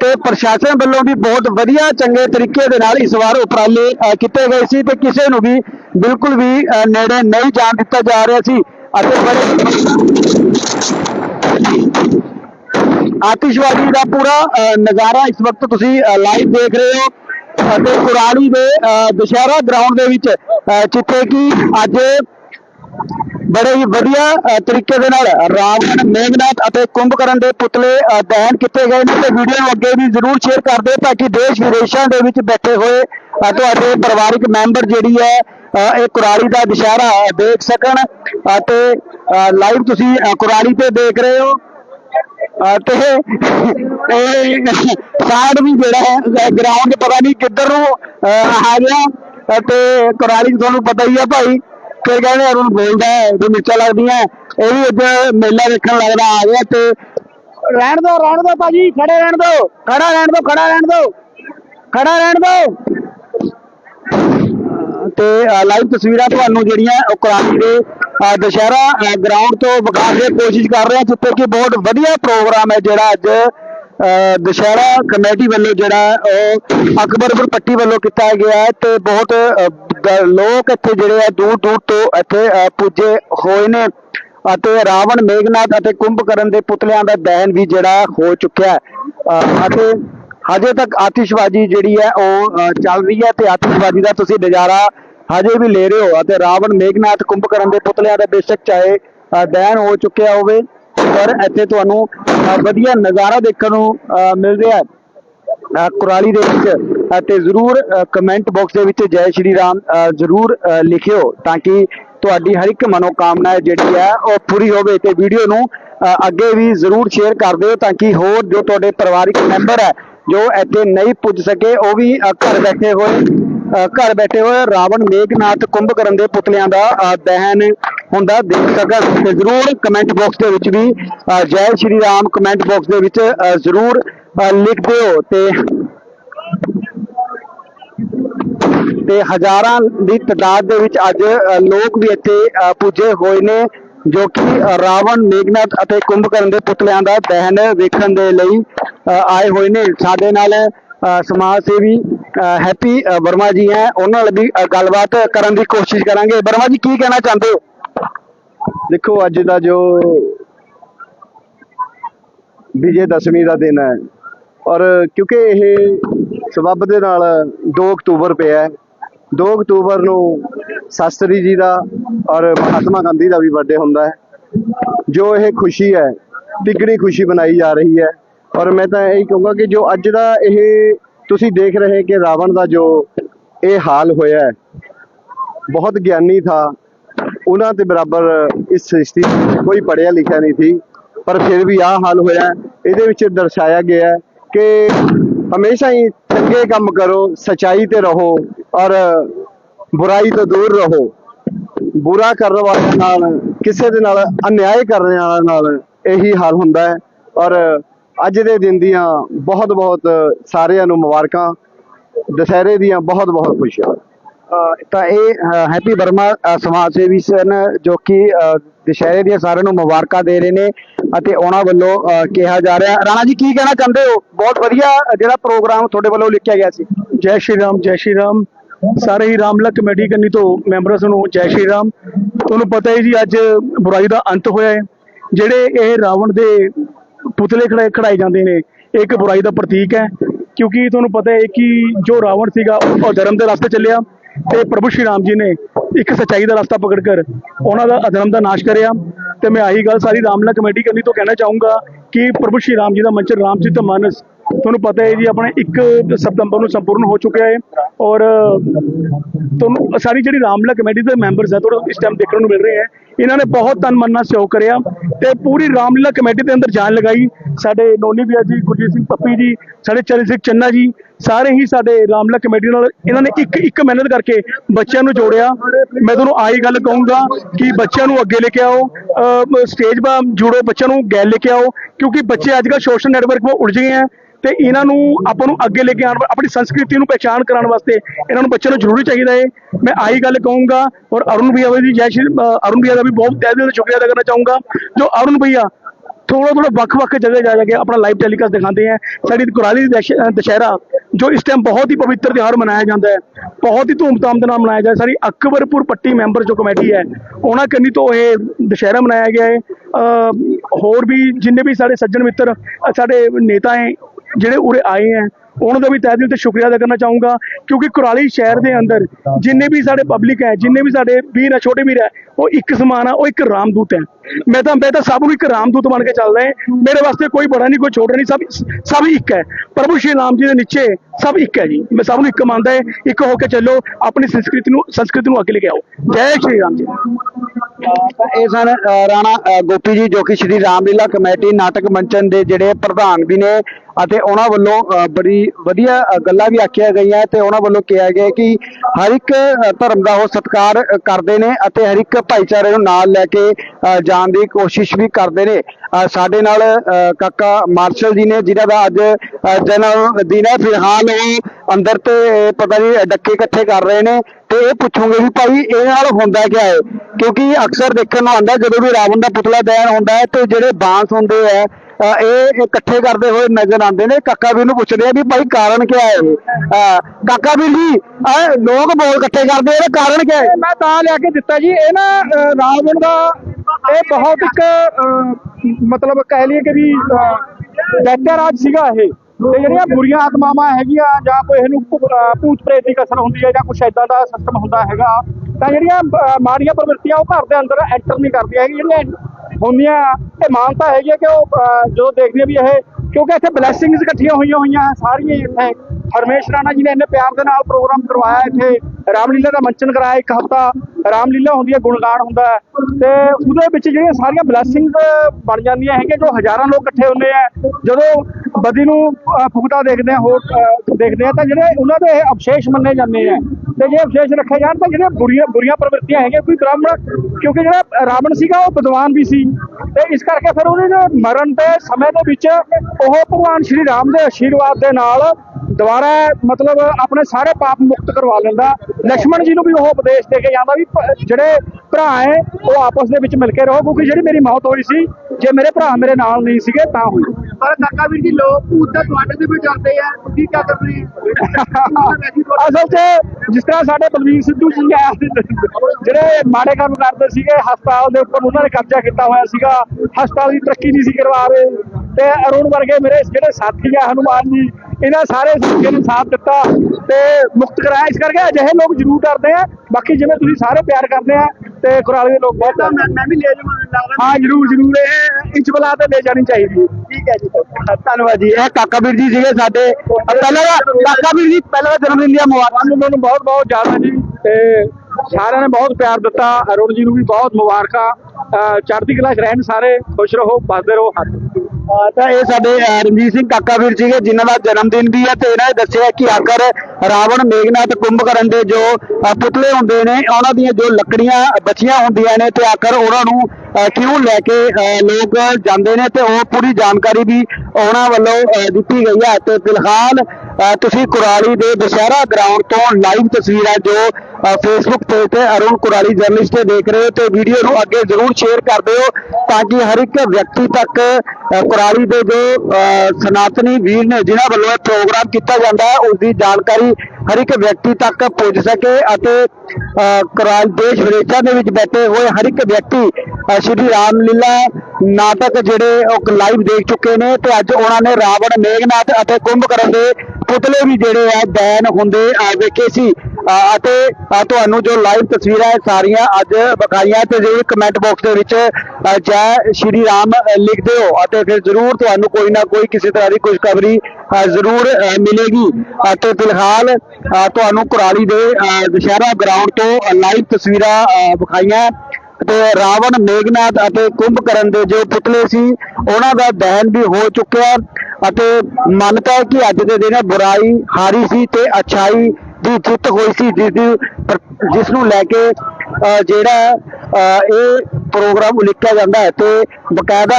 ਤੇ ਪ੍ਰਸ਼ਾਸਨ ਵੱਲੋਂ ਵੀ ਬਹੁਤ ਵਧੀਆ, ਚੰਗੇ ਤਰੀਕੇ ਦੇ ਨਾਲ ਇਸ ਵਾਰ ਉਪਰਾਲੇ ਕੀਤੇ ਗਏ ਸੀ ਤੇ ਕਿਸੇ ਨੂੰ ਵੀ ਬਿਲਕੁਲ ਵੀ ਨੇੜੇ ਨਹੀਂ ਜਾਣ ਦਿੱਤਾ ਜਾ ਰਿਹਾ ਸੀ ਅਤੇ ਬੜੇ ਆਤਿਸ਼ਬਾਜ਼ੀ ਦਾ ਪੂਰਾ ਨਜ਼ਾਰਾ ਇਸ ਵਕਤ ਤੁਸੀਂ ਲਾਈਵ ਦੇਖ ਰਹੇ ਹੋ। ਅਤੇ ਕੁਰਾਲੀ ਦੇ ਅ, ਦੁਸ਼ਹਿਰਾ ਗਰਾਊਂਡ ਦੇ ਵਿੱਚ ਜਿੱਥੇ ਕਿ ਅੱਜ ਬੜੇ ਹੀ ਵਧੀਆ ਤਰੀਕੇ ਦੇ ਨਾਲ ਰਾਵਣ ਮੇਘਨਾਥ ਅਤੇ ਕੁੰਭਕਰਨ ਦੇ ਪੁਤਲੇ ਅ, ਦਹਨ ਕੀਤੇ ਗਏ ਨੇ। ਤੇ ਵੀਡੀਓ ਨੂੰ ਅੱਗੇ ਵੀ ਜ਼ਰੂਰ ਸ਼ੇਅਰ ਕਰ ਦਿਓ ਤਾਂ ਕਿ ਦੇਸ਼ ਵਿਦੇਸ਼ਾਂ ਦੇ ਵਿੱਚ ਬੈਠੇ ਹੋਏ ਤੁਹਾਡੇ ਪਰਿਵਾਰਿਕ ਮੈਂਬਰ ਜਿਹੜੀ ਹੈ ਇਹ ਕੁਰਾਲੀ ਦਾ ਦੁਸ਼ਹਿਰਾ ਦੇਖ ਸਕਣ। ਅਤੇ ਲਾਈਵ ਤੁਸੀਂ ਕੁਰਾਲੀ ਤੇ ਦੇਖ ਰਹੇ ਹੋ। ਤੇ ਸਾਡ ਵੀ ਜਿਹੜਾ ਹੈ ਗਰਾਊਂਡ ਪਤਾ ਨਹੀਂ ਕਿੱਧਰ ਨੂੰ ਆ ਗਿਆ। ਤੇ ਕੁਰਾਲੀ 'ਚ ਤੁਹਾਨੂੰ ਪਤਾ ਹੀ ਹੈ ਭਾਈ, ਫਿਰ ਕਹਿੰਦੇ ਅਰੁਣ ਬੋਲਦਾ ਹੈ ਤੇ ਮਿਰਚਾਂ ਲੱਗਦੀਆਂ ਇਹ ਵੀ ਅੱਜ ਮੇਲਾ ਦੇਖਣ ਲੱਗਦਾ, ਆ ਗਿਆ ਤੇ ਰਹਿਣ ਦੋ ਰਹਿਣ ਦੋ ਭਾਜੀ, ਖੜੇ ਰਹਿਣ ਦੋ, ਖੜਾ ਰਹਿਣ ਦੋ, ਖੜਾ ਰਹਿਣ ਦੋ, ਖੜਾ ਰਹਿਣ ਦੋ। ਤੇ ਲਾਈਵ ਤਸਵੀਰਾਂ ਤੁਹਾਨੂੰ ਜਿਹੜੀਆਂ, ਉਹ ਕੁਰਾਲੀ ਦੇ ਦੁਸ਼ਹਿਰਾ ਗਰਾਊਂਡ ਤੋਂ ਵਿਖਾਉਣ ਦੀ ਕੋਸ਼ਿਸ਼ ਕਰ ਰਹੇ ਹਾਂ, ਜਿੱਥੇ ਕਿ ਬਹੁਤ ਵਧੀਆ ਪ੍ਰੋਗਰਾਮ ਹੈ ਜਿਹੜਾ ਅੱਜ ਦੁਸ਼ਹਿਰਾ ਕਮੇਟੀ ਵੱਲੋਂ ਜਿਹੜਾ, ਉਹ ਅਕਬਰਪੁਰ ਪੱਟੀ ਵੱਲੋਂ ਕੀਤਾ ਗਿਆ ਹੈ ਤੇ ਬਹੁਤ ਲੋਕ ਇੱਥੇ ਜਿਹੜੇ ਆ ਦੂਰ ਦੂਰ ਤੋਂ ਇੱਥੇ ਪੁੱਜੇ ਹੋਏ ਨੇ ਅਤੇ ਰਾਵਣ ਮੇਘਨਾਥ ਅਤੇ ਕੁੰਭਕਰਨ ਦੇ ਪੁਤਲਿਆਂ ਦਾ ਦਹਨ ਵੀ ਜਿਹੜਾ ਹੋ ਚੁੱਕਿਆ ਹੈ। ਅਤੇ ਹਜੇ ਤੱਕ ਆਤਿਸ਼ਬਾਜ਼ੀ ਜਿਹੜੀ ਹੈ ਉਹ ਚੱਲ ਰਹੀ ਹੈ ਤੇ ਆਤਿਸ਼ਬਾਜ਼ੀ ਦਾ ਤੁਸੀਂ ਨਜ਼ਾਰਾ ਹਜੇ ਵੀ ਲੈ ਰਹੇ ਹੋ ਅਤੇ ਰਾਵਣ ਮੇਘਨਾਥ ਕੁੰਭਕਰਨ ਦੇ ਪੁਤਲਿਆਂ ਦਾ ਬੇਸ਼ੱਕ ਚਾਹੇ ਅ, ਹੋ ਚੁੱਕਿਆ ਹੋਵੇ ਪਰ ਇੱਥੇ ਤੁਹਾਨੂੰ ਵਧੀਆ ਨਜ਼ਾਰਾ ਦੇਖਣ ਨੂੰ ਮਿਲ ਰਿਹਾ ਹੈ। ਕੁਰਾਲੀ ਦੇ ਵਿੱਚ ਅਤੇ ਜ਼ਰੂਰ ਕਮੈਂਟ ਬਾਕਸ ਦੇ ਵਿੱਚ ਜੈ ਸ਼੍ਰੀ ਰਾਮ ਅ, ਜ਼ਰੂਰ ਲਿਖਿਓ ਤਾਂ ਕਿ ਤੁਹਾਡੀ ਹਰ ਇੱਕ ਮਨੋਕਾਮਨਾ ਜਿਹੜੀ ਹੈ ਉਹ ਪੂਰੀ ਹੋਵੇ ਤੇ ਵੀਡੀਓ ਨੂੰ ਅੱਗੇ ਵੀ ਜ਼ਰੂਰ ਸ਼ੇਅਰ ਕਰ ਦਿਓ ਤਾਂ ਕਿ ਹੋਰ ਜੋ ਤੁਹਾਡੇ ਪਰਿਵਾਰਿਕ ਮੈਂਬਰ ਹੈ ਜੋ ਇੱਥੇ ਨਹੀਂ ਪੁੱਜ ਸਕੇ ਉਹ ਵੀ ਅ, ਘਰ ਬੈਠੇ ਹੋਏ ਅ, ਘਰ ਬੈਠੇ ਹੋਏ ਰਾਵਣ ਮੇਘਨਾਥ ਕੁੰਭਕਰਨ ਦੇ ਪੁਤਲਿਆਂ ਦਾ ਅ, ਦਹਨ ਹੁੰਦਾ ਦੇਖ ਸਕਣ ਤੇ ਜ਼ਰੂਰ ਕਮੈਂਟ ਬਾਕਸ ਦੇ ਵਿੱਚ ਵੀ ਅ, ਜੈ ਸ਼੍ਰੀ ਰਾਮ ਕਮੈਂਟ ਬਾਕਸ ਦੇ ਵਿੱਚ ਅ, ਜ਼ਰੂਰ ਅ, ਲਿਖ ਦਿਓ। ਤੇ ਤੇ ਹਜ਼ਾਰਾਂ ਦੀ ਤਾਦਾਦ ਦੇ ਵਿੱਚ ਅੱਜ ਅ, ਲੋਕ ਵੀ ਇੱਥੇ ਅ, ਪੁੱਜੇ ਹੋਏ ਨੇ ਜੋ ਕਿ ਅ, ਰਾਵਣ ਮੇਘਨਾਥ ਅਤੇ ਕੁੰਭਕਰਨ ਦੇ ਪੁਤਲਿਆਂ ਦਾ ਦਹਨ ਵੇਖਣ ਦੇ ਲਈ ਆਏ ਹੋਏ ਨੇ। ਸਾਡੇ ਨਾਲ ਸਮਾਜ ਸੇਵੀ ਹੈਪੀ ਵਰਮਾ ਜੀ ਹੈ। ਉਹਨਾਂ ਨਾਲ ਵੀ ਗੱਲਬਾਤ ਕਰਨ ਦੀ ਕੋਸ਼ਿਸ਼ ਕਰਾਂਗੇ। ਵਰਮਾ ਜੀ, ਕੀ ਕਹਿਣਾ ਚਾਹੁੰਦੇ ਹੋ? ਦੇਖੋ, ਅੱਜ ਦਾ ਜੋ ਵਿਜੇ ਦਸ਼ਮੀ ਦਾ ਦਿਨ ਹੈ, ਔਰ ਕਿਉਂਕਿ ਇਹ ਸਬੱਬ ਦੇ ਨਾਲ 2 ਅਕਤੂਬਰ ਪਿਆ ਹੈ 2 ਅਕਤੂਬਰ ਨੂੰ ਸ਼ਾਸਤਰੀ ਜੀ ਦਾ ਔਰ ਮਹਾਤਮਾ ਗਾਂਧੀ ਦਾ ਵੀ ਬਰਥਡੇ ਹੁੰਦਾ ਹੈ, ਜੋ ਇਹ ਖੁਸ਼ੀ ਹੈ ਤਿੱਗੜੀ ਖੁਸ਼ੀ ਮਨਾਈ ਜਾ ਰਹੀ ਹੈ। ਔਰ ਮੈਂ ਤਾਂ ਇਹੀ ਕਹੂੰਗਾ ਕਿ ਜੋ ਅੱਜ ਦਾ ਇਹ ਤੁਸੀਂ ਦੇਖ ਰਹੇ ਕਿ ਰਾਵਣ ਦਾ ਜੋ ਇਹ ਹਾਲ ਹੋਇਆ ਹੈ, ਬਹੁਤ ਗਿਆਨੀ ਥਾ। ਉਹਨਾਂ ਤੇ ਬਰਾਬਰ ਇਸ ਸ੍ਰਿਸ਼ਟੀ ਕੋਈ ਪੜ੍ਹਿਆ ਲਿਖਿਆ ਨਹੀਂ ਸੀ, ਪਰ ਫਿਰ ਵੀ ਆਹ ਹਾਲ ਹੋਇਆ ਇਹਦੇ ਵਿੱਚ ਦਰਸਾਇਆ ਗਿਆ ਕਿ ਹਮੇਸ਼ਾ ਹੀ ਚੰਗੇ ਕੰਮ ਕਰੋ, ਸਚਾਈ ਤੇ ਰਹੋ ਔਰ ਬੁਰਾਈ ਤੋਂ ਦੂਰ ਰਹੋ। ਬੁਰਾ ਕਰਨ ਵਾਲਿਆਂ ਨਾਲ, ਕਿਸੇ ਦੇ ਨਾਲ, ਅਨਿਆਏ ਕਰਨ ਵਾਲਿਆਂ ਨਾਲ ਇਹੀ ਹਾਲ ਹੁੰਦਾ ਹੈ ਔਰ ਅੱਜ ਦੇ ਦਿਨ ਦੀਆਂ ਬਹੁਤ ਬਹੁਤ ਸਾਰਿਆਂ ਨੂੰ ਮੁਬਾਰਕਾਂ, ਦੁਸਹਿਰੇ ਦੀਆਂ ਬਹੁਤ ਬਹੁਤ ਖੁਸ਼ੀਆਂ। ਤਾਂ ਇਹ ਹੈਪੀ ਵਰਮਾ ਸਮਾਜ ਸੇਵੀ ਸਨ, ਜੋ ਕਿ ਦੁਸ਼ਹਿਰੇ ਦੀਆਂ ਸਾਰਿਆਂ ਨੂੰ ਮੁਬਾਰਕਾਂ ਦੇ ਰਹੇ ਨੇ ਅਤੇ ਉਹਨਾਂ ਵੱਲੋਂ ਕਿਹਾ ਜਾ ਰਿਹਾ। ਰਾਣਾ ਜੀ, ਕੀ ਕਹਿਣਾ ਚਾਹੁੰਦੇ ਹੋ? ਬਹੁਤ ਵਧੀਆ ਜਿਹੜਾ ਪ੍ਰੋਗਰਾਮ ਤੁਹਾਡੇ ਵੱਲੋਂ ਲਿਖਿਆ ਗਿਆ ਸੀ। ਜੈ ਸ਼੍ਰੀ ਰਾਮ, ਜੈ ਸ਼੍ਰੀ ਰਾਮ। ਸਾਰੇ ਹੀ ਰਾਮਲਾ ਕਮੇਟੀ ਕੰਨੀ ਤੋਂ ਮੈਂਬਰਸ ਨੂੰ ਜੈ ਸ਼੍ਰੀ ਰਾਮ। ਤੁਹਾਨੂੰ ਪਤਾ ਹੈ ਜੀ, ਅੱਜ ਬੁਰਾਈ ਦਾ ਅੰਤ ਹੋਇਆ ਹੈ। ਜਿਹੜੇ ਇਹ ਰਾਵਣ ਦੇ ਪੁਤਲੇ ਖੜਾਏ ਖੜਾਏ ਜਾਂਦੇ ਨੇ। ਇਹ ਇੱਕ ਬੁਰਾਈ ਦਾ ਪ੍ਰਤੀਕ ਹੈ। ਕਿਉਂਕਿ ਤੁਹਾਨੂੰ ਪਤਾ ਹੈ ਕਿ ਜੋ ਰਾਵਣ ਸੀਗਾ, ਉਹ ਅਧਰਮ ਦੇ ਰਸਤੇ ਚੱਲਿਆ ਤੇ ਪ੍ਰਭੂ ਸ਼੍ਰੀ ਰਾਮ ਜੀ ਨੇ ਇੱਕ ਸੱਚਾਈ ਦਾ ਰਸਤਾ ਪਕੜ ਕਰ ਉਹਨਾਂ ਦਾ ਅਧਰਮ ਦਾ ਨਾਸ਼ ਕਰਿਆ। ਤੇ ਮੈਂ ਆਹੀ ਗੱਲ ਸਾਰੀ ਰਾਮਲਾ ਕਮੇਟੀ ਕਰਨੀ ਤੋਂ ਕਹਿਣਾ ਚਾਹੂੰਗਾ ਕਿ ਪ੍ਰਭੂ ਸ਼੍ਰੀ ਰਾਮ ਜੀ ਦਾ ਮੰਚਰ ਰਾਮਚਰਿਤ ਮਾਨਸ ਤੁਹਾਨੂੰ ਪਤਾ ਹੈ ਜੀ, ਆਪਣੇ 1 ਸਤੰਬਰ ਨੂੰ ਸੰਪੂਰਨ ਹੋ ਚੁੱਕਿਆ ਹੈ ਔਰ ਤੁਹਾਨੂੰ ਸਾਰੀ ਜਿਹੜੀ ਰਾਮਲਾ ਕਮੇਟੀ ਦੇ ਮੈਂਬਰਸ ਹੈ, ਤੁਹਾਨੂੰ ਇਸ ਟਾਈਮ ਦੇਖਣ ਨੂੰ ਮਿਲ ਰਹੇ ਹੈ। ਇਹਨਾਂ ਨੇ ਬਹੁਤ ਤਨ ਮਨ ਨਾਲ ਸਹਿਯੋਗ ਕਰਿਆ ਤੇ ਪੂਰੀ ਰਾਮਲੀਲਾ ਕਮੇਟੀ ਦੇ ਅੰਦਰ ਜਾਨ ਲਗਾਈ। ਸਾਡੇ ਨੋਨੀ ਵੀਰ ਜੀ, ਗੁਰਜੀਤ ਸਿੰਘ ਪੱਪੀ ਜੀ, ਸਾਡੇ ਚਰਨ ਸਿੰਘ ਚੰਨਾ ਜੀ, ਸਾਰੇ ਹੀ ਸਾਡੇ ਰਾਮਲਾ ਕਮੇਟੀ ਨਾਲ ਇਹਨਾਂ ਨੇ ਇੱਕ ਇੱਕ ਮਿਹਨਤ ਕਰਕੇ ਬੱਚਿਆਂ ਨੂੰ ਜੋੜਿਆ। ਮੈਂ ਤੁਹਾਨੂੰ ਆਹੀ ਗੱਲ ਕਹੂੰਗਾ ਕਿ ਬੱਚਿਆਂ ਨੂੰ ਅੱਗੇ ਲੈ ਕੇ ਆਓ ਸਟੇਜ 'ਤੇ ਜੁੜੋ, ਬੱਚਿਆਂ ਨੂੰ ਗੈਲ ਲੈ ਕੇ ਆਓ, ਕਿਉਂਕਿ ਬੱਚੇ ਅੱਜ ਕੱਲ੍ਹ ਸੋਸ਼ਲ ਨੈਟਵਰਕ 'ਤੇ ਉਲਝ ਗਏ ਹੈ ਤੇ ਇਹਨਾਂ ਨੂੰ ਆਪਾਂ ਨੂੰ ਅੱਗੇ ਲੈ ਕੇ ਆਉਣ ਆਪਣੀ ਸੰਸਕ੍ਰਿਤੀ ਨੂੰ ਪਹਿਚਾਨ ਕਰਾਉਣ ਵਾਸਤੇ ਇਹਨਾਂ ਨੂੰ ਬੱਚਿਆਂ ਨੂੰ ਜ਼ਰੂਰੀ ਚਾਹੀਦਾ ਹੈ ਮੈਂ ਆਹੀ ਗੱਲ ਕਹੂੰਗਾ ਔਰ ਅਰੁਣ ਭਈਆ ਜੀ, ਜੈ ਸ਼੍ਰੀ ਅਰੁਣ ਭਈਆ ਦਾ ਵੀ ਬਹੁਤ ਤਹਿ ਦਿਲ ਤੋਂ ਸ਼ੁਕਰੀਆ ਅਦਾ ਕਰਨਾ ਚਾਹੂੰਗਾ ਜੋ ਅਰੁਣ ਭਈਆ ਥੋੜਾ ਥੋੜਾ ਵੱਖ-ਵੱਖ ਜਗ੍ਹਾ ਜਾ ਜਾ ਕੇ ਆਪਣਾ ਲਾਈਵ ਟੈਲੀਕਾਸਟ ਦਿਖਾਉਂਦੇ ਆ ਸਾਡੀ ਕੁਰਾਲੀ ਦਸ਼- ਅ, ਦੁਸ਼ਹਿਰਾ ਜੋ ਇਸ ਟਾਈਮ ਬਹੁਤ ਹੀ ਪਵਿੱਤਰ ਤਿਉਹਾਰ ਮਨਾਇਆ ਜਾਂਦਾ ਹੈ ਬਹੁਤ ਹੀ ਧੂਮਧਾਮ ਦੇ ਨਾਲ ਮਨਾਇਆ ਜਾਂਦਾ ਹੈ ਸਾਡੀ ਅਕਬਰਪੁਰ ਪੱਟੀ ਮੈਂਬਰ ਜੋ ਕਮੇਟੀ ਹੈ ਉਹਨਾਂ ਕੰਨੀ ਤੋਂ ਇਹ ਦੁਸ਼ਹਿਰਾ ਮਨਾਇਆ ਗਿਆ ਹੈ ਅ, ਹੋਰ ਵੀ ਜਿੰਨੇ ਵੀ ਸਾਡੇ ਸੱਜਣ ਮਿੱਤਰ ਸਾਡੇ ਨੇਤਾ ਹੈ ਜਿਹੜੇ ਉਰੇ ਆਏ ਹੈ ਉਹਨਾਂ ਦਾ ਵੀ ਤਹਿ ਦਿਲ ਤੋਂ ਸ਼ੁਕਰੀਆ ਅਦਾ ਕਰਨਾ ਚਾਹੂੰਗਾ, ਕਿਉਂਕਿ ਕੁਰਾਲੀ ਸ਼ਹਿਰ ਦੇ ਅੰਦਰ ਜਿੰਨੇ ਵੀ ਸਾਡੇ ਪਬਲਿਕ ਹੈ, ਜਿੰਨੇ ਵੀ ਸਾਡੇ ਵੀਰ ਹੈ, ਛੋਟੇ ਵੀਰ ਹੈ, ਉਹ ਇੱਕ ਸਮਾਨ ਆ, ਉਹ ਇੱਕ ਰਾਮਦੂਤ ਹੈ। ਮੈਂ ਤਾਂ ਮੈਂ ਤਾਂ ਸਭ ਨੂੰ ਇੱਕ ਰਾਮਦੂਤ ਬਣ ਕੇ ਚੱਲਦਾ ਹੈ। ਮੇਰੇ ਵਾਸਤੇ ਕੋਈ ਬੜਾ ਨਹੀਂ, ਕੋਈ ਛੋਟਾ ਨਹੀਂ, ਸਭ ਸਭ ਇੱਕ ਹੈ। ਪ੍ਰਭੂ ਸ਼੍ਰੀ ਰਾਮ ਜੀ ਦੇ ਨੀਚੇ ਸਭ ਇੱਕ ਹੈ ਜੀ। ਮੈਂ ਸਭ ਨੂੰ ਇੱਕ ਮੰਨਦਾ ਹੈ। ਇੱਕ ਹੋ ਕੇ ਚੱਲੋ, ਆਪਣੀ ਸੰਸਕ੍ਰਿਤੀ ਨੂੰ ਸੰਸਕ੍ਰਿਤੀ ਨੂੰ ਅੱਗੇ ਲੈ ਕੇ ਆਓ। ਜੈ ਸ਼੍ਰੀ ਰਾਮ ਜੀ। ਇਹ ਸਨ ਰਾਣਾ ਗੋਪੀ ਜੀ, ਜੋ ਕਿ ਸ਼੍ਰੀ ਰਾਮਲੀਲਾ ਕਮੇਟੀ ਨਾਟਕ ਮੰਚਨ ਦੇ ਜਿਹੜੇ ਪ੍ਰਧਾਨ ਵੀ ਨੇ ਅਤੇ ਉਹਨਾਂ ਵੱਲੋਂ ਬੜੀ ਵਧੀਆ ਗੱਲਾਂ ਵੀ ਆਖੀਆਂ ਗਈਆਂ ਤੇ ਉਹਨਾਂ ਵੱਲੋਂ ਕਿਹਾ ਗਿਆ ਕਿ ਹਰ ਇੱਕ ਧਰਮ ਦਾ ਉਹ ਸਤਿਕਾਰ ਕਰਦੇ ਨੇ ਅਤੇ ਹਰ ਇੱਕ ਭਾਈਚਾਰੇ ਨੂੰ ਨਾਲ ਲੈ ਕੇ ਜਾਣ ਦੀ ਕੋਸ਼ਿਸ਼ ਵੀ ਕਰਦੇ ਨੇ। ਸਾਡੇ ਨਾਲ ਕਾਕਾ ਮਾਰਸ਼ਲ ਜੀ ਨੇ ਜਿਹਨਾਂ ਦਾ ਅੱਜ ਜਨਮ ਦਿਨ ਹੈ। ਫਿਲਹਾਲ ਉਹ ਅੰਦਰ ਤੇ ਪਤਾ ਨਹੀਂ, ਡੱਕੇ ਇਕੱਠੇ ਕਰ ਰਹੇ ਨੇ ਤੇ ਇਹ ਪੁੱਛੂਗੇ ਵੀ ਭਾਈ ਇਹ ਨਾਲ ਹੁੰਦਾ ਕਿਆ ਹੈ? ਕਿਉਂਕਿ ਅਕਸਰ ਦੇਖਣ ਨੂੰ ਆਉਂਦਾ ਜਦੋਂ ਵੀ ਰਾਵਣ ਦਾ ਪੁਤਲਾ ਦਹਨ ਹੁੰਦਾ ਹੈ ਤੇ ਜਿਹੜੇ ਬਾਂਸ ਹੁੰਦੇ ਆ ਇਹ ਇਕੱਠੇ ਕਰਦੇ ਹੋਏ ਨਜ਼ਰ ਆਉਂਦੇ ਨੇ। ਕਾਕਾ ਵੀਰ ਨੂੰ ਪੁੱਛਦੇ ਆ ਵੀ ਭਾਈ ਕਾਰਨ ਕੀ ਹੈ? ਇਹ ਕਾਕਾ ਵੀਰ ਜੀ ਲੋਕ ਬੋਲ ਇਕੱਠੇ ਕਰਦੇ ਇਹਦਾ ਕਾਰਨ ਕੀ ਹੈ? ਮੈਂ ਤਾਂ ਲਿਆ ਕੇ ਦਿੱਤਾ ਜੀ। ਇਹ ਨਾ ਰਾਵਣ ਦਾ ਇਹ ਬਹੁਤ ਇੱਕ ਮਤਲਬ ਕਹਿ ਲਈਏ ਕਿ ਵੀ ਦੈਤਿਆ ਰਾਜ ਸੀਗਾ ਇਹ। ਤੇ ਜਿਹੜੀਆਂ ਬੁਰੀਆਂ ਆਤਮਾਵਾਂ ਹੈਗੀਆਂ ਜਾਂ ਕੋਈ ਇਹਨੂੰ ਭੂ- ਅ, ਭੂਤ ਪ੍ਰੇਤ ਦੀ ਕਸਰ ਹੁੰਦੀ ਹੈ ਜਾਂ ਕੁਛ ਏਦਾਂ ਦਾ ਸਿਸਟਮ ਹੁੰਦਾ ਹੈਗਾ ਤਾਂ ਜਿਹੜੀਆਂ ਮਾੜੀਆਂ ਪ੍ਰਵਿਰਤੀਆਂ ਉਹ ਘਰ ਦੇ ਅੰਦਰ ਐਂਟਰ ਨਹੀਂ ਕਰਦੀਆਂ ਹੈਗੀਆਂ। ਜਿਹੜੀਆਂ ਹੁੰਦੀਆਂ ਇਹ ਮਾਨਤਾ ਹੈਗੀ ਹੈ ਕਿ ਉਹ ਜਦੋਂ ਦੇਖਦੇ ਵੀ ਇਹ, ਕਿਉਂਕਿ ਇੱਥੇ ਬਲੇਸਿੰਗਸ ਇਕੱਠੀਆਂ ਹੋਈਆਂ ਹੋਈਆਂ ਸਾਰੀਆਂ ਹੀ ਇੱਥੇ। ਹਰਮੇਸ਼ ਰਾਣਾ ਜੀ ਨੇ ਇੰਨੇ ਪਿਆਰ ਦੇ ਨਾਲ ਪ੍ਰੋਗਰਾਮ ਕਰਵਾਇਆ ਇੱਥੇ। ਰਾਮਲੀਲਾ ਦਾ ਮੰਚਨ ਕਰਾਇਆ ਇੱਕ ਹਫਤਾ। ਰਾਮਲੀਲਾ ਹੁੰਦੀ ਹੈ ਗੁਣਗਾਨ ਹੁੰਦਾ ਹੈ। ਤੇ ਉਹਦੇ ਵਿੱਚ ਜਿਹੜੀਆਂ ਸਾਰੀਆਂ ਬਲੇਸਿੰਗਸ ਬਣ ਜਾਂਦੀਆਂ ਹੈਗੀਆਂ, ਜੋ ਹਜ਼ਾਰਾਂ ਲੋਕ ਇਕੱਠੇ ਹੁੰਦੇ ਆ। ਜਦੋਂ ਬਦੀ ਨੂੰ ਅਹ, ਦੇਖਦੇ ਆ ਹੋਰ ਦੇਖਦੇ ਆ ਤਾਂ ਜਿਹੜੇ ਉਹਨਾਂ ਦੇ ਅਵਸ਼ੇਸ਼ ਮੰਨੇ ਜਾਂਦੇ ਆ। ਤੇ ਜੇ ਅਵਸ਼ੇਸ਼ ਰੱਖੇ ਜਾਣ ਤਾਂ ਜਿਹੜੀਆਂ ਬੁਰੀਆਂ ਬੁਰੀਆਂ ਪ੍ਰਵਿਰਤੀਆਂ ਹੈਗੀਆਂ ਕੋਈ ਬ੍ਰਾਹਮਣ ਕਿਉਂਕਿ ਜਿਹੜਾ ਰਾਵਣ ਸੀਗਾ ਉਹ ਵਿਦਵਾਨ ਵੀ ਸੀ। ਤੇ ਇਸ ਕਰਕੇ ਫਿਰ ਉਹਦੇ ਮਰਨ ਦੇ ਸਮੇਂ ਦੇ ਵਿੱਚ ਉਹ ਭਗਵਾਨ ਸ਼੍ਰੀ ਰਾਮ ਦੇ ਆਸ਼ੀਰਵਾਦ ਦੇ ਨਾਲ ਦੁਬਾਰਾ ਮਤਲਬ ਆਪਣੇ ਸਾਰੇ ਪਾਪ ਮੁਕਤ ਕਰਵਾ ਲੈਂਦਾ। ਲక్ష్మణ ਜੀ ਨੂੰ ਵੀ ਉਹ ਉਪਦੇਸ਼ ਦੇ ਕੇ ਜਾਂਦਾ ਵੀ ਜਿਹੜੇ ਭਰਾ ਹੈ ਉਹ ਆਪਸ ਦੇ ਵਿੱਚ ਮਿਲ ਕੇ ਰਹੋ ਕਿਉਂਕਿ ਜਿਹੜੀ ਮੇਰੀ ਮੌਤ ਹੋਈ ਸੀ ਜੇ ਮੇਰੇ ਭਰਾ ਮੇਰੇ ਨਾਲ ਨਹੀਂ ਸੀਗੇ ਤਾਂ ਹੋਈ। ਪਰ ਕਾਕਾ ਵੀਰ ਜੀ ਲੋਕ ਭੂਤ ਦਾ ਤੁਹਾਡੇ ਤੇ ਵੀ ਜਾਂਦੇ ਆ। ਕੀ ਕਾਕਾ ਵੀਰ [laughs] ਅਸਲ ਚ ਜਿਸ ਤਰ੍ਹਾਂ ਸਾਡੇ ਬਲਵੀਰ ਸਿੱਧੂ ਜੀ ਆ ਜਿਹੜੇ ਮਾੜੇ ਕੰਮ ਕਰਦੇ ਸੀਗੇ ਹਸਪਤਾਲ ਦੇ ਉੱਪਰ ਉਹਨਾਂ ਨੇ ਕਬਜ਼ਾ ਕੀਤਾ ਹੋਇਆ ਸੀਗਾ। ਹਸਪਤਾਲ ਦੀ ਤਰੱਕੀ ਨਹੀਂ ਸੀ ਕਰਵਾ ਰਹੇ। ਤੇ ਅਰੁਣ ਵਰਗੇ ਮੇਰੇ ਜਿਹੜੇ ਸਾਥੀ ਆ ਹਨੂਮਾਨ ਜੀ ਇਹਨਾਂ ਸਾਰੇ ਸਿੱਖੇ ਨੇ ਸਾਥ ਦਿੱਤਾ ਤੇ ਮੁਕਤ ਕਰਾਇਆ। ਇਸ ਕਰਕੇ ਅਜਿਹੇ ਲੋਕ ਜ਼ਰੂਰ ਡਰਦੇ ਆ। ਬਾਕੀ ਜਿਵੇਂ ਤੁਸੀਂ ਸਾਰੇ ਪਿਆਰ ਕਰਦੇ ਆ ਤੇ ਕੁਰਾਲੀ ਦੇ ਲੋਕ ਬਹੁਤ। ਮੈਂ ਵੀ ਲੈ ਜਾਵਾਂ ਹਾਂ ਜਰੂਰ ਜਰੂਰ। ਇਹ ਇੰਚ ਬਲਾ ਤੇ ਲੈ ਜਾਣੀ ਚਾਹੀਦੀ ਹੈ। ਠੀਕ ਹੈ ਜੀ। ਧੰਨਵਾਦ ਜੀ। ਇਹ ਕਾਕਾ ਵੀਰ ਜੀ ਸੀਗੇ ਸਾਡੇ। ਪਹਿਲਾਂ ਦਾ ਕਾਕਾ ਵੀਰ ਜੀ ਪਹਿਲਾਂ ਦਾ ਜਨਮ ਦਿਨ ਦੀਆਂ ਮੁਬਾਰਕਾਂ ਮੈਨੂੰ ਬਹੁਤ ਬਹੁਤ ਜ਼ਿਆਦਾ ਜੀ ਤੇ ਸਾਰਿਆਂ ਨੇ ਬਹੁਤ ਪਿਆਰ ਦਿੱਤਾ। ਅਰੁਣ ਜੀ ਨੂੰ ਵੀ ਬਹੁਤ ਮੁਬਾਰਕਾਂ। ਚੜ੍ਹਦੀ ਕਲਾ 'ਚ ਰਹਿਣ ਸਾਰੇ ਖੁਸ਼ ਰਹੋ ਬਸਦੇ ਰਹੋ ਹੱਥ ਤਾਂ ਇਹ ਸਾਡੇ ਰਣਜੀਤ ਸਿੰਘ ਕਾਕਾ ਵੀਰ ਸੀਗੇ, ਜਿਨ੍ਹਾਂ ਦਾ ਜਨਮ ਦਿਨ ਵੀ ਹੈ ਤੇ ਇਹਨਾਂ ਨੇ ਦੱਸਿਆ ਕਿ ਆਖਰ ਰਾਵਣ ਮੇਘਨਾਥ ਕੁੰਭਕਰਨ ਦੇ ਜੋ ਪੁਤਲੇ ਹੁੰਦੇ ਨੇ, ਉਹਨਾਂ ਦੀਆਂ ਜੋ ਲੱਕੜੀਆਂ ਬਚੀਆਂ ਹੁੰਦੀਆਂ ਨੇ ਤੇ ਆਖਰ ਉਹਨਾਂ ਨੂੰ ਕਿਉਂ ਲੈ ਕੇ ਲੋਕ ਜਾਂਦੇ ਨੇ ਤੇ ਉਹ ਪੂਰੀ ਜਾਣਕਾਰੀ ਵੀ ਉਹਨਾਂ ਵੱਲੋਂ ਦਿੱਤੀ ਗਈ ਹੈ। ਤੇ ਫਿਲਹਾਲ ਤੁਸੀਂ ਕੁਰਾਲੀ ਦੇ ਦੁਸ਼ਹਿਰਾ ਗਰਾਊਂਡ ਤੋਂ ਲਾਈਵ ਤਸਵੀਰਾਂ ਜੋ ਫੇਸਬੁੱਕ ਪੇਜ ਤੇ ਅਰੁਣ ਕੁਰਾਲੀ ਜਰਨਲਿਸਟ ਤੇ ਦੇਖ ਰਹੇ ਹੋ ਤੇ ਵੀਡੀਓ ਨੂੰ ਅੱਗੇ ਜ਼ਰੂਰ ਸ਼ੇਅਰ ਕਰ ਦਿਓ ਤਾਂ ਕਿ ਹਰ ਇੱਕ ਵਿਅਕਤੀ ਤੱਕ ਕੁਰਾਲੀ ਦੇ ਜੋ ਸਨਾਤਨੀ ਵੀਰ ਨੇ ਜਿਨ੍ਹਾਂ ਵੱਲੋਂ ਇਹ ਪ੍ਰੋਗਰਾਮ ਕੀਤਾ ਜਾਂਦਾ ਹੈ, ਉਸ ਦੀ ਜਾਣਕਾਰੀ ਹਰ ਇੱਕ ਵਿਅਕਤੀ ਤੱਕ ਪਹੁੰਚ ਸਕੇ ਅਤੇ ਅਹ ਦੇਸ਼ ਵਿਦੇਸ਼ਾਂ ਦੇ ਵਿੱਚ ਬੈਠੇ ਹੋਏ ਹਰ ਇੱਕ ਵਿਅਕਤੀ ਸ਼੍ਰੀ ਰਾਮਲੀਲਾ ਨਾਟਕ ਜਿਹੜੇ ਉਹ ਲਾਈਵ ਦੇਖ ਚੁੱਕੇ ਨੇ ਤੇ ਅੱਜ ਉਹਨਾਂ ਨੇ ਰਾਵਣ, ਮੇਘਨਾਥ ਅਤੇ ਕੁੰਭਕਰਨ ਦੇ ਪੁਤਲੇ ਵੀ ਜਿਹੜੇ ਆ ਬੈਨ ਹੁੰਦੇ ਵੇਖੇ ਸੀ। ਅਤੇ ਤੁਹਾਨੂੰ ਜੋ ਲਾਈਵ ਤਸਵੀਰਾਂ ਸਾਰੀਆਂ ਅੱਜ ਵਿਖਾਈਆਂ ਤੇ ਜ਼ਰੂਰ ਕਮੈਂਟ ਬਾਕਸ ਦੇ ਵਿੱਚ ਜੈ ਸ਼੍ਰੀ ਰਾਮ ਅਹ ਲਿਖ ਦਿਓ ਅਤੇ ਫਿਰ ਜ਼ਰੂਰ ਤੁਹਾਨੂੰ ਕੋਈ ਨਾ ਕੋਈ ਕਿਸੇ ਤਰ੍ਹਾਂ ਦੀ ਖੁਸ਼ਖਬਰੀ ਜ਼ਰੂਰ ਮਿਲੇਗੀ। ਅਤੇ ਫਿਲਹਾਲ ਤੁਹਾਨੂੰ ਕੁਰਾਲੀ ਦੇ ਦੁਸ਼ਹਿਰਾ ਗਰਾਊਂਡ ਤੋਂ ਲਾਈਵ ਤਸਵੀਰਾਂ ਵਿਖਾਈਆਂ। ਅਤੇ ਰਾਵਣ ਮੇਘਨਾਥ ਅਤੇ ਕੁੰਭਕਰਨ ਦੇ ਜੋ ਪੁਤਲੇ ਸੀ ਉਹਨਾਂ ਦਾ ਦਹਨ ਵੀ ਹੋ ਚੁੱਕਿਆ ਅਤੇ ਮੰਨਤਾ ਹੈ ਕਿ ਅੱਜ ਦੇ ਦਿਨ ਬੁਰਾਈ ਹਾਰੀ ਸੀ ਤੇ ਅਛਾਈ ਦੀ ਜਿੱਤ ਹੋਈ ਸੀ ਜਿਸ ਦੀ ਜਿਸ ਨੂੰ ਲੈ ਕੇ ਜਿਹੜਾ ਅ, ਇਹ ਪ੍ਰੋਗਰਾਮ ਉਲੀਕਿਆ ਜਾਂਦਾ ਹੈ ਤੇ ਬਕਾਇਦਾ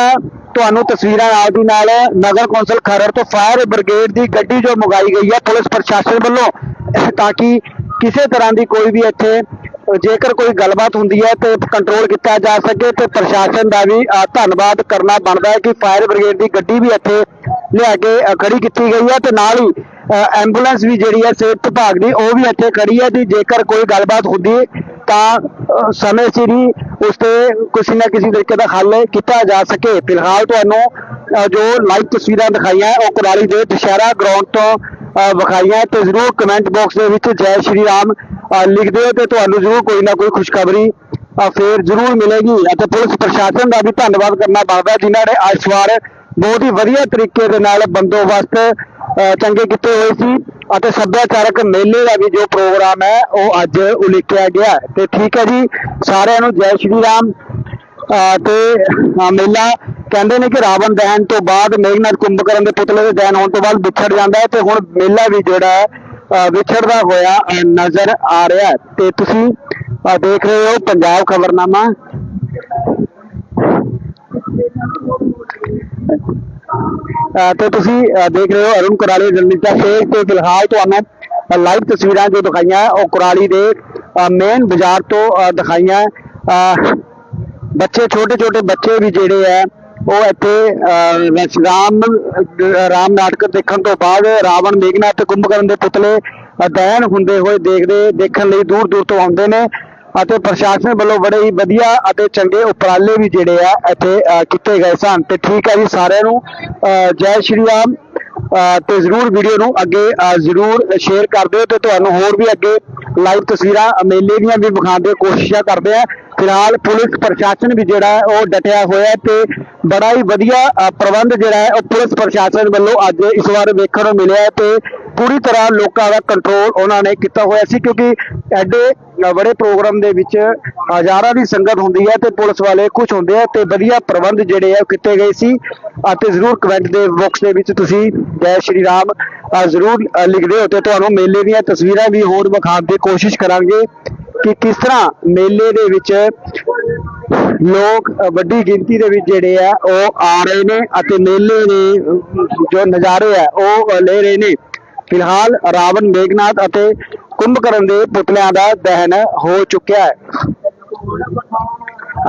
ਤੁਹਾਨੂੰ ਤਸਵੀਰਾਂ ਨਾਲ ਦੀ ਨਾਲ ਨਗਰ ਕੌਂਸਲ ਖਰੜ ਤੋਂ ਫਾਇਰ ਬ੍ਰਿਗੇਡ ਦੀ ਗੱਡੀ ਜੋ ਮੰਗਾਈ ਗਈ ਹੈ ਪੁਲਿਸ ਪ੍ਰਸ਼ਾਸਨ ਵੱਲੋਂ ਤਾਂ ਕਿ ਕਿਸੇ ਤਰ੍ਹਾਂ ਦੀ ਕੋਈ ਵੀ ਇੱਥੇ ਜੇਕਰ ਕੋਈ ਗੱਲਬਾਤ ਹੁੰਦੀ ਹੈ ਤੇ ਕੰਟਰੋਲ ਕੀਤਾ ਜਾ ਸਕੇ ਤੇ ਪ੍ਰਸ਼ਾਸਨ ਦਾ ਵੀ ਧੰਨਵਾਦ ਕਰਨਾ ਬਣਦਾ ਹੈ ਕਿ ਫਾਇਰ ਬ੍ਰਿਗੇਡ ਦੀ ਗੱਡੀ ਵੀ ਇੱਥੇ ਲਿਆ ਕੇ ਅ, ਖੜੀ ਕੀਤੀ ਗਈ ਹੈ ਤੇ ਨਾਲ ਹੀ ਐਂਬੂਲੈਂਸ ਵੀ ਜਿਹੜੀ ਹੈ ਸਿਹਤ ਵਿਭਾਗ ਦੀ ਉਹ ਵੀ ਇੱਥੇ ਖੜੀ ਹੈ ਤੇ ਜੇਕਰ ਕੋਈ ਗੱਲਬਾਤ ਹੁੰਦੀ ਤਾਂ ਸਮੇਂ ਸਿਰ ਹੀ ਉਸ ਤੇ ਕਿਸੇ ਨਾ ਕਿਸੇ ਤਰੀਕੇ ਦਾ ਹੱਲ ਕੀਤਾ ਜਾ ਸਕੇ। ਫਿਲਹਾਲ ਤੁਹਾਨੂੰ ਜੋ ਲਾਈਵ ਤਸਵੀਰਾਂ ਦਿਖਾਈਆਂ ਉਹ ਕੁਰਾਲੀ ਦੇ ਦੁਸ਼ਹਿਰਾ ਗਰਾਊਂਡ ਤੋਂ ਵਿਖਾਈਆਂ ਤੇ ਜ਼ਰੂਰ ਕਮੈਂਟ ਬਾਕਸ ਦੇ ਵਿੱਚ ਜੈ ਸ਼੍ਰੀ ਰਾਮ ਅ, ਲਿਖ ਦਿਓ ਤੇ ਤੁਹਾਨੂੰ ਜ਼ਰੂਰ ਕੋਈ ਨਾ ਕੋਈ ਖੁਸ਼ਖਬਰੀ ਅ, ਫੇਰ ਜ਼ਰੂਰ ਮਿਲੇਗੀ ਅਤੇ ਪੁਲਿਸ ਪ੍ਰਸ਼ਾਸਨ ਦਾ ਵੀ ਧੰਨਵਾਦ ਕਰਨਾ ਬਣਦਾ ਜਿਨ੍ਹਾਂ ਨੇ ਇਸ ਵਾਰ ਬਹੁਤ ਹੀ ਵਧੀਆ ਤਰੀਕੇ ਦੇ ਨਾਲ ਬੰਦੋਬਸਤ ਚੰਗੇ ਕੀਤੇ ਹੋਏ ਸੀ ਅਤੇ ਸੱਭਿਆਚਾਰਕ ਮੇਲੇ ਦਾ ਵੀ ਜੋ ਪ੍ਰੋਗਰਾਮ ਹੈ ਉਹ ਅੱਜ ਉਲੀਕਿਆ ਗਿਆ ਹੈ। ਤੇ ਠੀਕ ਹੈ ਜੀ ਸਾਰਿਆਂ ਨੂੰ ਜੈ ਸ਼੍ਰੀ ਰਾਮ ਤੇ ਮੇਲਾ, ਕਹਿੰਦੇ ਨੇ ਕਿ ਰਾਵਣ ਦਹਨ ਤੋਂ ਬਾਅਦ ਮੇਘਨਾਥ ਕੁੰਭਕਰਨ ਦੇ ਪੁਤਲੇ ਦੇ ਦਹਨ ਹੋਣ ਤੋਂ ਬਾਅਦ ਵਿਛੜ ਜਾਂਦਾ ਹੈ ਤੇ ਹੁਣ ਮੇਲਾ ਵੀ ਜਿਹੜਾ ਹੈ ਵਿਛੜਦਾ ਹੋਇਆ ਨਜ਼ਰ ਆ ਰਿਹਾ ਤੇ ਤੁਸੀਂ ਦੇਖ ਰਹੇ ਹੋ ਪੰਜਾਬ ਖਬਰਨਾਮਾ। ਤੇ ਤੁਸੀਂ ਦੇਖ ਰਹੇ ਹੋ ਅਰੁਣ ਕੁਰਾਲੀ ਰਣਨੀਤਾ ਸੇਖ ਤੇ ਫਿਲਹਾਲ ਤੁਹਾਨੂੰ ਲਾਈਵ ਤਸਵੀਰਾਂ ਜੋ ਦਿਖਾਈਆਂ, ਉਹ ਕੁਰਾਲੀ ਦੇ ਮੇਨ ਬਾਜ਼ਾਰ ਤੋਂ ਦਿਖਾਈਆਂ ਬੱਚੇ ਛੋਟੇ ਛੋਟੇ ਬੱਚੇ ਵੀ ਜਿਹੜੇ ਆ ਉਹ ਇੱਥੇ ਰਾਮ ਰਾਮ ਨਾਟਕ ਦੇਖਣ ਤੋਂ ਬਾਅਦ ਰਾਵਣ ਮੇਘਨਾਥ ਤੇ ਕੁੰਭਕਰਨ ਦੇ ਪੁਤਲੇ ਅਹ, ਹੁੰਦੇ ਹੋਏ ਦੇਖਦੇ ਦੇਖਣ ਲਈ ਦੂਰ ਦੂਰ ਤੋਂ ਆਉਂਦੇ ਨੇ ਅਤੇ ਪ੍ਰਸ਼ਾਸਨ ਵੱਲੋਂ ਬੜੇ ਹੀ ਵਧੀਆ ਅਤੇ ਚੰਗੇ ਉਪਰਾਲੇ ਵੀ ਜਿਹੜੇ ਆ ਇੱਥੇ ਕੀਤੇ ਗਏ ਸਨ। ਤੇ ਠੀਕ ਹੈ ਜੀ ਸਾਰਿਆਂ ਨੂੰ ਜੈ ਸ਼੍ਰੀ ਰਾਮ। ਅਹ, ਤੇ ਜ਼ਰੂਰ ਵੀਡੀਓ ਨੂੰ ਅੱਗੇ ਜ਼ਰੂਰ ਸ਼ੇਅਰ ਕਰ ਦਿਓ ਤੇ ਤੁਹਾਨੂੰ ਹੋਰ ਵੀ ਅੱਗੇ ਲਾਈਵ ਤਸਵੀਰਾਂ ਮੇਲੇ ਦੀਆਂ ਵੀ ਵਿਖਾਉਣ ਦੀ ਕੋਸ਼ਿਸ਼ਾਂ ਕਰਦੇ ਆ। ਫਿਲਹਾਲ ਪੁਲਿਸ ਪ੍ਰਸ਼ਾਸਨ ਵੀ ਜਿਹੜਾ ਹੈ ਉਹ ਡਟਿਆ ਹੋਇਆ ਤੇ ਬੜਾ ਹੀ ਵਧੀਆ ਪ੍ਰਬੰਧ ਜਿਹੜਾ ਹੈ ਉਹ ਪੁਲਿਸ ਪ੍ਰਸ਼ਾਸਨ ਵੱਲੋਂ ਅੱਜ ਇਸ ਵਾਰ ਵੇਖਣ ਨੂੰ ਮਿਲਿਆ ਹੈ ਤੇ ਪੂਰੀ ਤਰ੍ਹਾਂ ਲੋਕਾਂ ਦਾ ਕੰਟਰੋਲ ਉਹਨਾਂ ਨੇ ਕੀਤਾ ਹੋਇਆ ਸੀ ਕਿਉਂਕਿ ਐਡੇ ਬੜੇ ਪ੍ਰੋਗਰਾਮ ਦੇ ਵਿੱਚ ਹਜ਼ਾਰਾਂ ਦੀ ਸੰਗਤ ਹੁੰਦੀ ਹੈ ਤੇ ਪੁਲਿਸ ਵਾਲੇ ਕੁਝ ਹੁੰਦੇ ਆ ਤੇ ਵਧੀਆ ਪ੍ਰਬੰਧ ਜਿਹੜੇ ਆ ਉਹ ਕੀਤੇ ਗਏ ਸੀ। ਅਤੇ ਜ਼ਰੂਰ ਕਮੈਂਟ ਦੇ ਬਾਕਸ ਦੇ ਵਿੱਚ ਤੁਸੀਂ ਜੈ ਸ਼੍ਰੀ ਰਾਮ ਜ਼ਰੂਰ ਲਿਖਦੇ ਹੋ ਤੇ ਤੁਹਾਨੂੰ ਮੇਲੇ ਦੀਆਂ ਤਸਵੀਰਾਂ ਵੀ ਹੋਰ ਵਿਖਾਉਣ ਦੀ ਕੋਸ਼ਿਸ਼ ਕਰਾਂਗੇ ਕਿ ਕਿਸ ਤਰ੍ਹਾਂ ਮੇਲੇ ਦੇ ਵਿੱਚ ਲੋਕ ਵੱਡੀ ਗਿਣਤੀ ਦੇ ਵਿੱਚ ਜਿਹੜੇ ਆ ਉਹ ਆ ਰਹੇ ਨੇ ਅਤੇ ਮੇਲੇ ਦੇ ਜੋ ਨਜ਼ਾਰੇ ਆ ਉਹ ਲੈ ਰਹੇ ਨੇ। ਫਿਲਹਾਲ ਰਾਵਣ ਮੇਘਨਾਥ ਅਤੇ ਕੁੰਭਕਰਨ ਦੇ ਪੁਤਲਿਆਂ ਦਾ ਦਹਨ ਹੋ ਚੁੱਕਿਆ ਹੈ।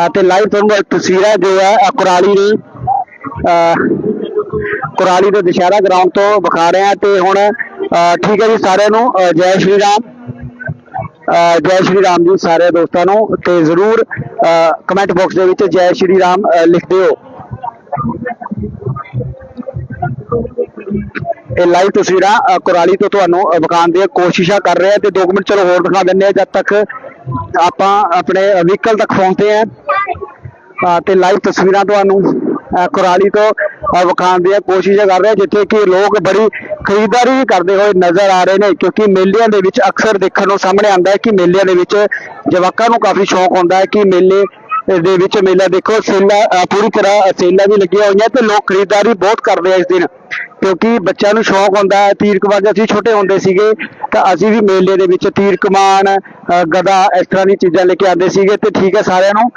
ਅਤੇ ਲਾਈਵ ਤੁਹਾਨੂੰ ਤਸਵੀਰਾਂ ਜੋ ਹੈ ਕੁਰਾਲੀ ਦੀ ਕੁਰਾਲੀ ਦੇ ਦੁਸ਼ਹਿਰਾ ਗਰਾਊਂਡ ਤੋਂ ਵਿਖਾ ਰਹੇ ਹਾਂ ਤੇ ਹੁਣ ਅ, ਠੀਕ ਹੈ ਜੀ ਸਾਰਿਆਂ ਨੂੰ ਜੈ ਸ਼੍ਰੀ ਰਾਮ ਜੈ ਸ਼੍ਰੀ ਰਾਮ ਜੀ ਸਾਰੇ ਦੋਸਤਾਂ ਨੂੰ ਤੇ ਜ਼ਰੂਰ ਕਮੈਂਟ ਬਾਕਸ ਦੇ ਵਿੱਚ ਜੈ ਸ਼੍ਰੀ ਰਾਮ ਅ, ਲਿਖ ਦਿਓ। ਇਹ ਲਾਈਵ ਤਸਵੀਰਾਂ ਅ, ਕੁਰਾਲੀ ਤੋਂ ਤੁਹਾਨੂੰ ਅ, ਵਿਖਾਉਣ ਦੀ ਕੋਸ਼ਿਸ਼ਾਂ ਕਰ ਰਹੇ ਆ ਤੇ 2 ਮਿੰਟ ਚਲੋ ਹੋਰ ਦਿਖਾ ਦਿੰਦੇ ਆ ਜਦ ਤੱਕ ਆਪਾਂ ਆਪਣੇ ਵਹੀਕਲ ਤੱਕ ਪਹੁੰਚਦੇ ਆ। ਅ, ਤੇ ਲਾਈਵ ਤਸਵੀਰਾਂ ਤੁਹਾਨੂੰ ਅ, ਕੁਰਾਲੀ ਤੋਂ ਅ, ਵਿਖਾਉਣ ਦੀ ਕੋਸ਼ਿਸ਼ਾਂ ਕਰ ਰਹੇ ਆ ਜਿੱਥੇ ਕਿ ਲੋਕ ਬੜੀ ਖਰੀਦਦਾਰੀ ਵੀ ਕਰਦੇ ਹੋਏ ਨਜ਼ਰ ਆ ਰਹੇ ਨੇ ਕਿਉਂਕਿ ਮੇਲਿਆਂ ਦੇ ਵਿੱਚ ਅਕਸਰ ਦੇਖਣ ਨੂੰ ਸਾਹਮਣੇ ਆਉਂਦਾ ਹੈ ਕਿ ਮੇਲਿਆਂ ਦੇ ਵਿੱਚ ਜਵਾਕਾਂ ਨੂੰ ਕਾਫੀ ਸ਼ੌਕ ਹੁੰਦਾ ਹੈ ਕਿ ਮੇਲੇ ਦੇ ਵਿੱਚ ਮੇਲਾ ਦੇਖੋ, ਸੇਲਾ ਪੂਰੀ ਤਰ੍ਹਾਂ ਸੇਲਾਂ ਵੀ ਲੱਗੀਆਂ ਹੋਈਆਂ ਤੇ ਲੋਕ ਖਰੀਦਦਾਰੀ ਬਹੁਤ ਕਰਦੇ ਆ ਇਸ ਦਿਨ, ਕਿਉਂਕਿ ਬੱਚਿਆਂ ਨੂੰ ਸ਼ੌਕ ਹੁੰਦਾ ਹੈ। ਤੀਰ ਕਮਾਨ ਅਸੀਂ ਛੋਟੇ ਹੁੰਦੇ ਸੀਗੇ ਤਾਂ ਅਸੀਂ ਵੀ ਮੇਲੇ ਦੇ ਵਿੱਚ ਤੀਰ ਕਮਾਨ ਗਦਾ ਇਸ ਤਰ੍ਹਾਂ ਦੀ ਚੀਜ਼ਾਂ ਲੈ ਕੇ ਆਉਂਦੇ ਸੀਗੇ ਤੇ ਠੀਕ ਹੈ ਸਾਰਿਆਂ ਨੂੰ।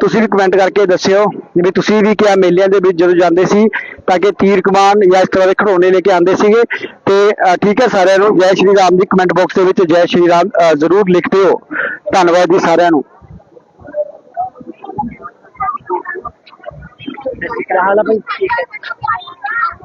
ਤੁਸੀਂ ਵੀ ਕਮੈਂਟ ਕਰਕੇ ਦੱਸਿਓ ਵੀ ਤੁਸੀਂ ਵੀ ਕਿਆ ਮੇਲਿਆਂ ਦੇ ਵਿੱਚ ਜਦੋਂ ਜਾਂਦੇ ਸੀ ਤਾਂ ਕਿ ਤੀਰ ਕਮਾਨ ਜਾਂ ਇਸ ਤਰ੍ਹਾਂ ਦੇ ਖਿਡੌਣੇ ਲੈ ਕੇ ਆਉਂਦੇ ਸੀਗੇ। ਤੇ ਠੀਕ ਹੈ ਸਾਰਿਆਂ ਨੂੰ ਜੈ ਸ਼੍ਰੀ ਰਾਮ ਜੀ ਕਮੈਂਟ ਬਾਕਸ ਦੇ ਵਿੱਚ ਜੈ ਸ਼੍ਰੀ ਰਾਮ ਜ਼ਰੂਰ ਲਿਖਦੇ ਹੋ ਧੰਨਵਾਦ ਜੀ ਸਾਰਿਆਂ ਨੂੰ। राहाला पण ठीक आहे